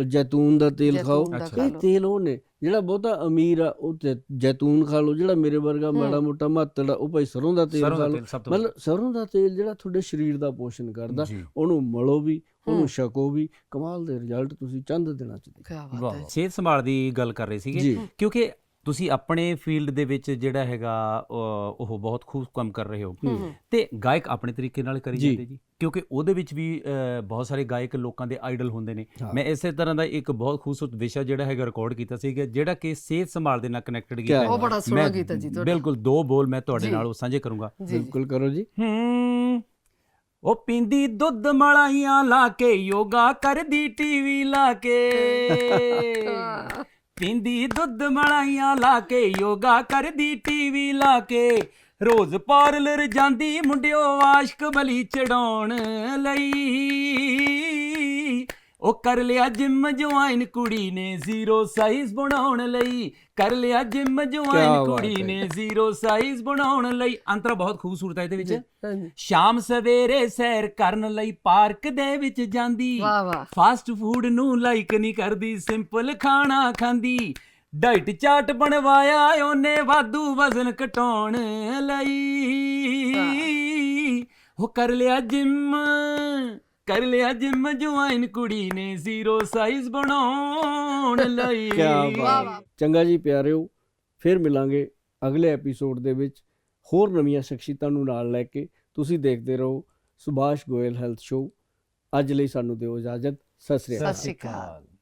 A: ਜੈਤੂਨ ਦਾ ਤੇਲ ਖਾਓ। ਇਹ। ਤੇਲ ਉਹ ਨੇ ਜਿਹੜਾ ਬਹੁਤਾ ਅਮੀਰ ਆ ਉਹ ਤੇ ਜੈਤੂਨ ਖਾ ਲਓ। ਜਿਹੜਾ ਮੇਰੇ ਵਰਗਾ। ਮਾੜਾ ਮੋਟਾ ਮਾਤੜ ਉਹ ਭਾਈ ਸਰੋਂ ਦਾ ਤੇਲ ਖਾ ਲਓ। ਮਤਲਬ ਸਰੋਂ ਦਾ ਤੇਲ ਜਿਹੜਾ ਤੁਹਾਡੇ ਸਰੀਰ ਦਾ ਪੋਸ਼ਣ ਕਰਦਾ ਉਹਨੂੰ ਮਲੋ ਵੀ ਉਹਨੂੰ। ਛਕੋ ਵੀ। ਕਮਾਲ ਦੇ ਰਿਜ਼ਲਟ ਤੁਸੀਂ ਚੰਦ ਦਿਨਾਂ ਚ ਦੇਖੋ।
B: ਸਿਹਤ ਸੰਭਾਲ ਦੀ ਗੱਲ ਕਰ ਰਹੇ ਸੀਗੇ। ਕਿਉਂਕਿ ਤੁਸੀਂ ਆਪਣੇ ਫੀਲਡ ਦੇ ਵਿੱਚ ਜਿਹੜਾ ਹੈਗਾ ਉਹ ਬਹੁਤ ਖੂਬ ਕੰਮ ਕਰ ਰਹੇ ਹੋ। ਤੇ ਗਾਇਕ ਆਪਣੇ ਤਰੀਕੇ ਨਾਲ ਕਰੀ। ਜਾਂਦੇ ਜੀ? ਕਿਉਂਕਿ ਉਹਦੇ ਵਿੱਚ ਵੀ ਬਹੁਤ ਸਾਰੇ ਗਾਇਕ ਲੋਕਾਂ ਦੇ ਆਈਡਲ ਹੁੰਦੇ ਨੇ। ਮੈਂ ਇਸੇ ਤਰ੍ਹਾਂ ਦਾ ਇੱਕ ਬਹੁਤ ਖੂਬਸੂਰਤ ਵਿਸ਼ਾ ਜਿਹੜਾ ਹੈਗਾ ਰਿਕਾਰਡ ਕੀਤਾ ਸੀਗਾ ਜਿਹੜਾ ਕਿ ਸਿਹਤ ਸੰਭਾਲ ਦੇ ਨਾਲ ਕਨੈਕਟਡ ਕੀਤਾ
C: ਉਹ ਬੜਾ ਸੋਹਣਾ ਹੈ ਜੀ ਤੁਹਾਡਾ।
B: ਬਿਲਕੁਲ ਦੋ ਬੋਲ ਮੈਂ ਤੁਹਾਡੇ। ਨਾਲ ਉਹ ਸਾਂਝੇ ਕਰੂੰਗਾ।
A: ਬਿਲਕੁਲ ਕਰੋ ਜੀ।
B: ਹੂੰ। ਉਹ ਪਿੰਦੀ ਦੁੱਧ ਮਲਾਈਆਂ ਲਾ ਕੇ ਯੋਗਾ ਕਰਦੀ ਟੀਵੀ ਲਾ ਕੇ। ਪੀਂਦੀ ਦੁੱਧ ਮਲਾਈਆਂ ਲਾ ਕੇ, ਯੋਗਾ ਕਰਦੀ ਟੀਵੀ ਲਾ ਕੇ। ਰੋਜ਼ ਪਾਰਲਰ ਜਾਂਦੀ, ਮੁੰਡਿਓ ਆਸ਼ਕ ਬਲੀ ਚੜਾਉਣ ਲਈ। ਉਹ ਕਰ ਲਿਆ ਜਿਮ ਜੁਆਇਨ ਕੁੜੀ ਨੇ ਜ਼ੀਰੋ ਸਾਈਜ਼ ਬਣਾਉਣ ਲਈ। ਕਰ ਲਿਆ ਜਿਮ ਜੁਆਇਨ ਕੁੜੀ। ਨੇ ਜ਼ੀਰੋ ਸਾਈਜ਼ ਬਣਾਉਣ ਲਈ। ਅੰਤਰਾ ਬਹੁਤ ਖੂਬਸੂਰਤ ਹੈ ਇਹਦੇ ਵਿੱਚ। ਸ਼ਾਮ ਸਵੇਰੇ ਸੈਰ ਕਰਨ ਲਈ ਪਾਰਕ ਦੇ ਵਿੱਚ ਜਾਂਦੀ। ਫਾਸਟ ਫੂਡ ਨੂੰ ਲਾਈਕ ਨਹੀਂ ਕਰਦੀ ਸਿੰਪਲ ਖਾਣਾ ਖਾਂਦੀ। ਡਾਈਟ ਚਾਰਟ ਬਣਵਾਇਆ ਉਹਨੇ ਵਾਧੂ ਵਜ਼ਨ ਘਟਾਉਣ ਲਈ। ਉਹ ਕਰ ਲਿਆ ਜਿਮ। ਕਰ ਲਿਆ ਜਿਮ ਜੁਆਇਨ ਕੁੜੀ ਨੇ ਜ਼ੀਰੋ ਸਾਈਜ਼ ਬਣਾਉਣ ਲਈ।
C: ਵਾਹ,
A: ਬਾਤ।
C: ਵਾਹ।
A: ਚੰਗਾ ਜੀ ਪਿਆਰਿਓ। ਫਿਰ ਮਿਲਾਂਗੇ ਅਗਲੇ ਐਪੀਸੋਡ ਦੇ ਵਿੱਚ ਹੋਰ ਨਵੀਆਂ ਸ਼ਖਸੀਅਤਾਂ ਨੂੰ ਨਾਲ ਲੈ ਕੇ। ਤੁਸੀਂ ਦੇਖਦੇ ਰਹੋ ਸੁਭਾਸ਼ ਗੋਇਲ ਹੈਲਥ ਸ਼ੋ ਅੱਜ ਲਈ ਸਾਨੂੰ ਦਿਓ ਇਜਾਜ਼ਤ। ਸਤਿ ਸ੍ਰੀ ਅਕਾਲ।
C: ਸਤਿ ਸ਼੍ਰੀ ਅਕਾਲ।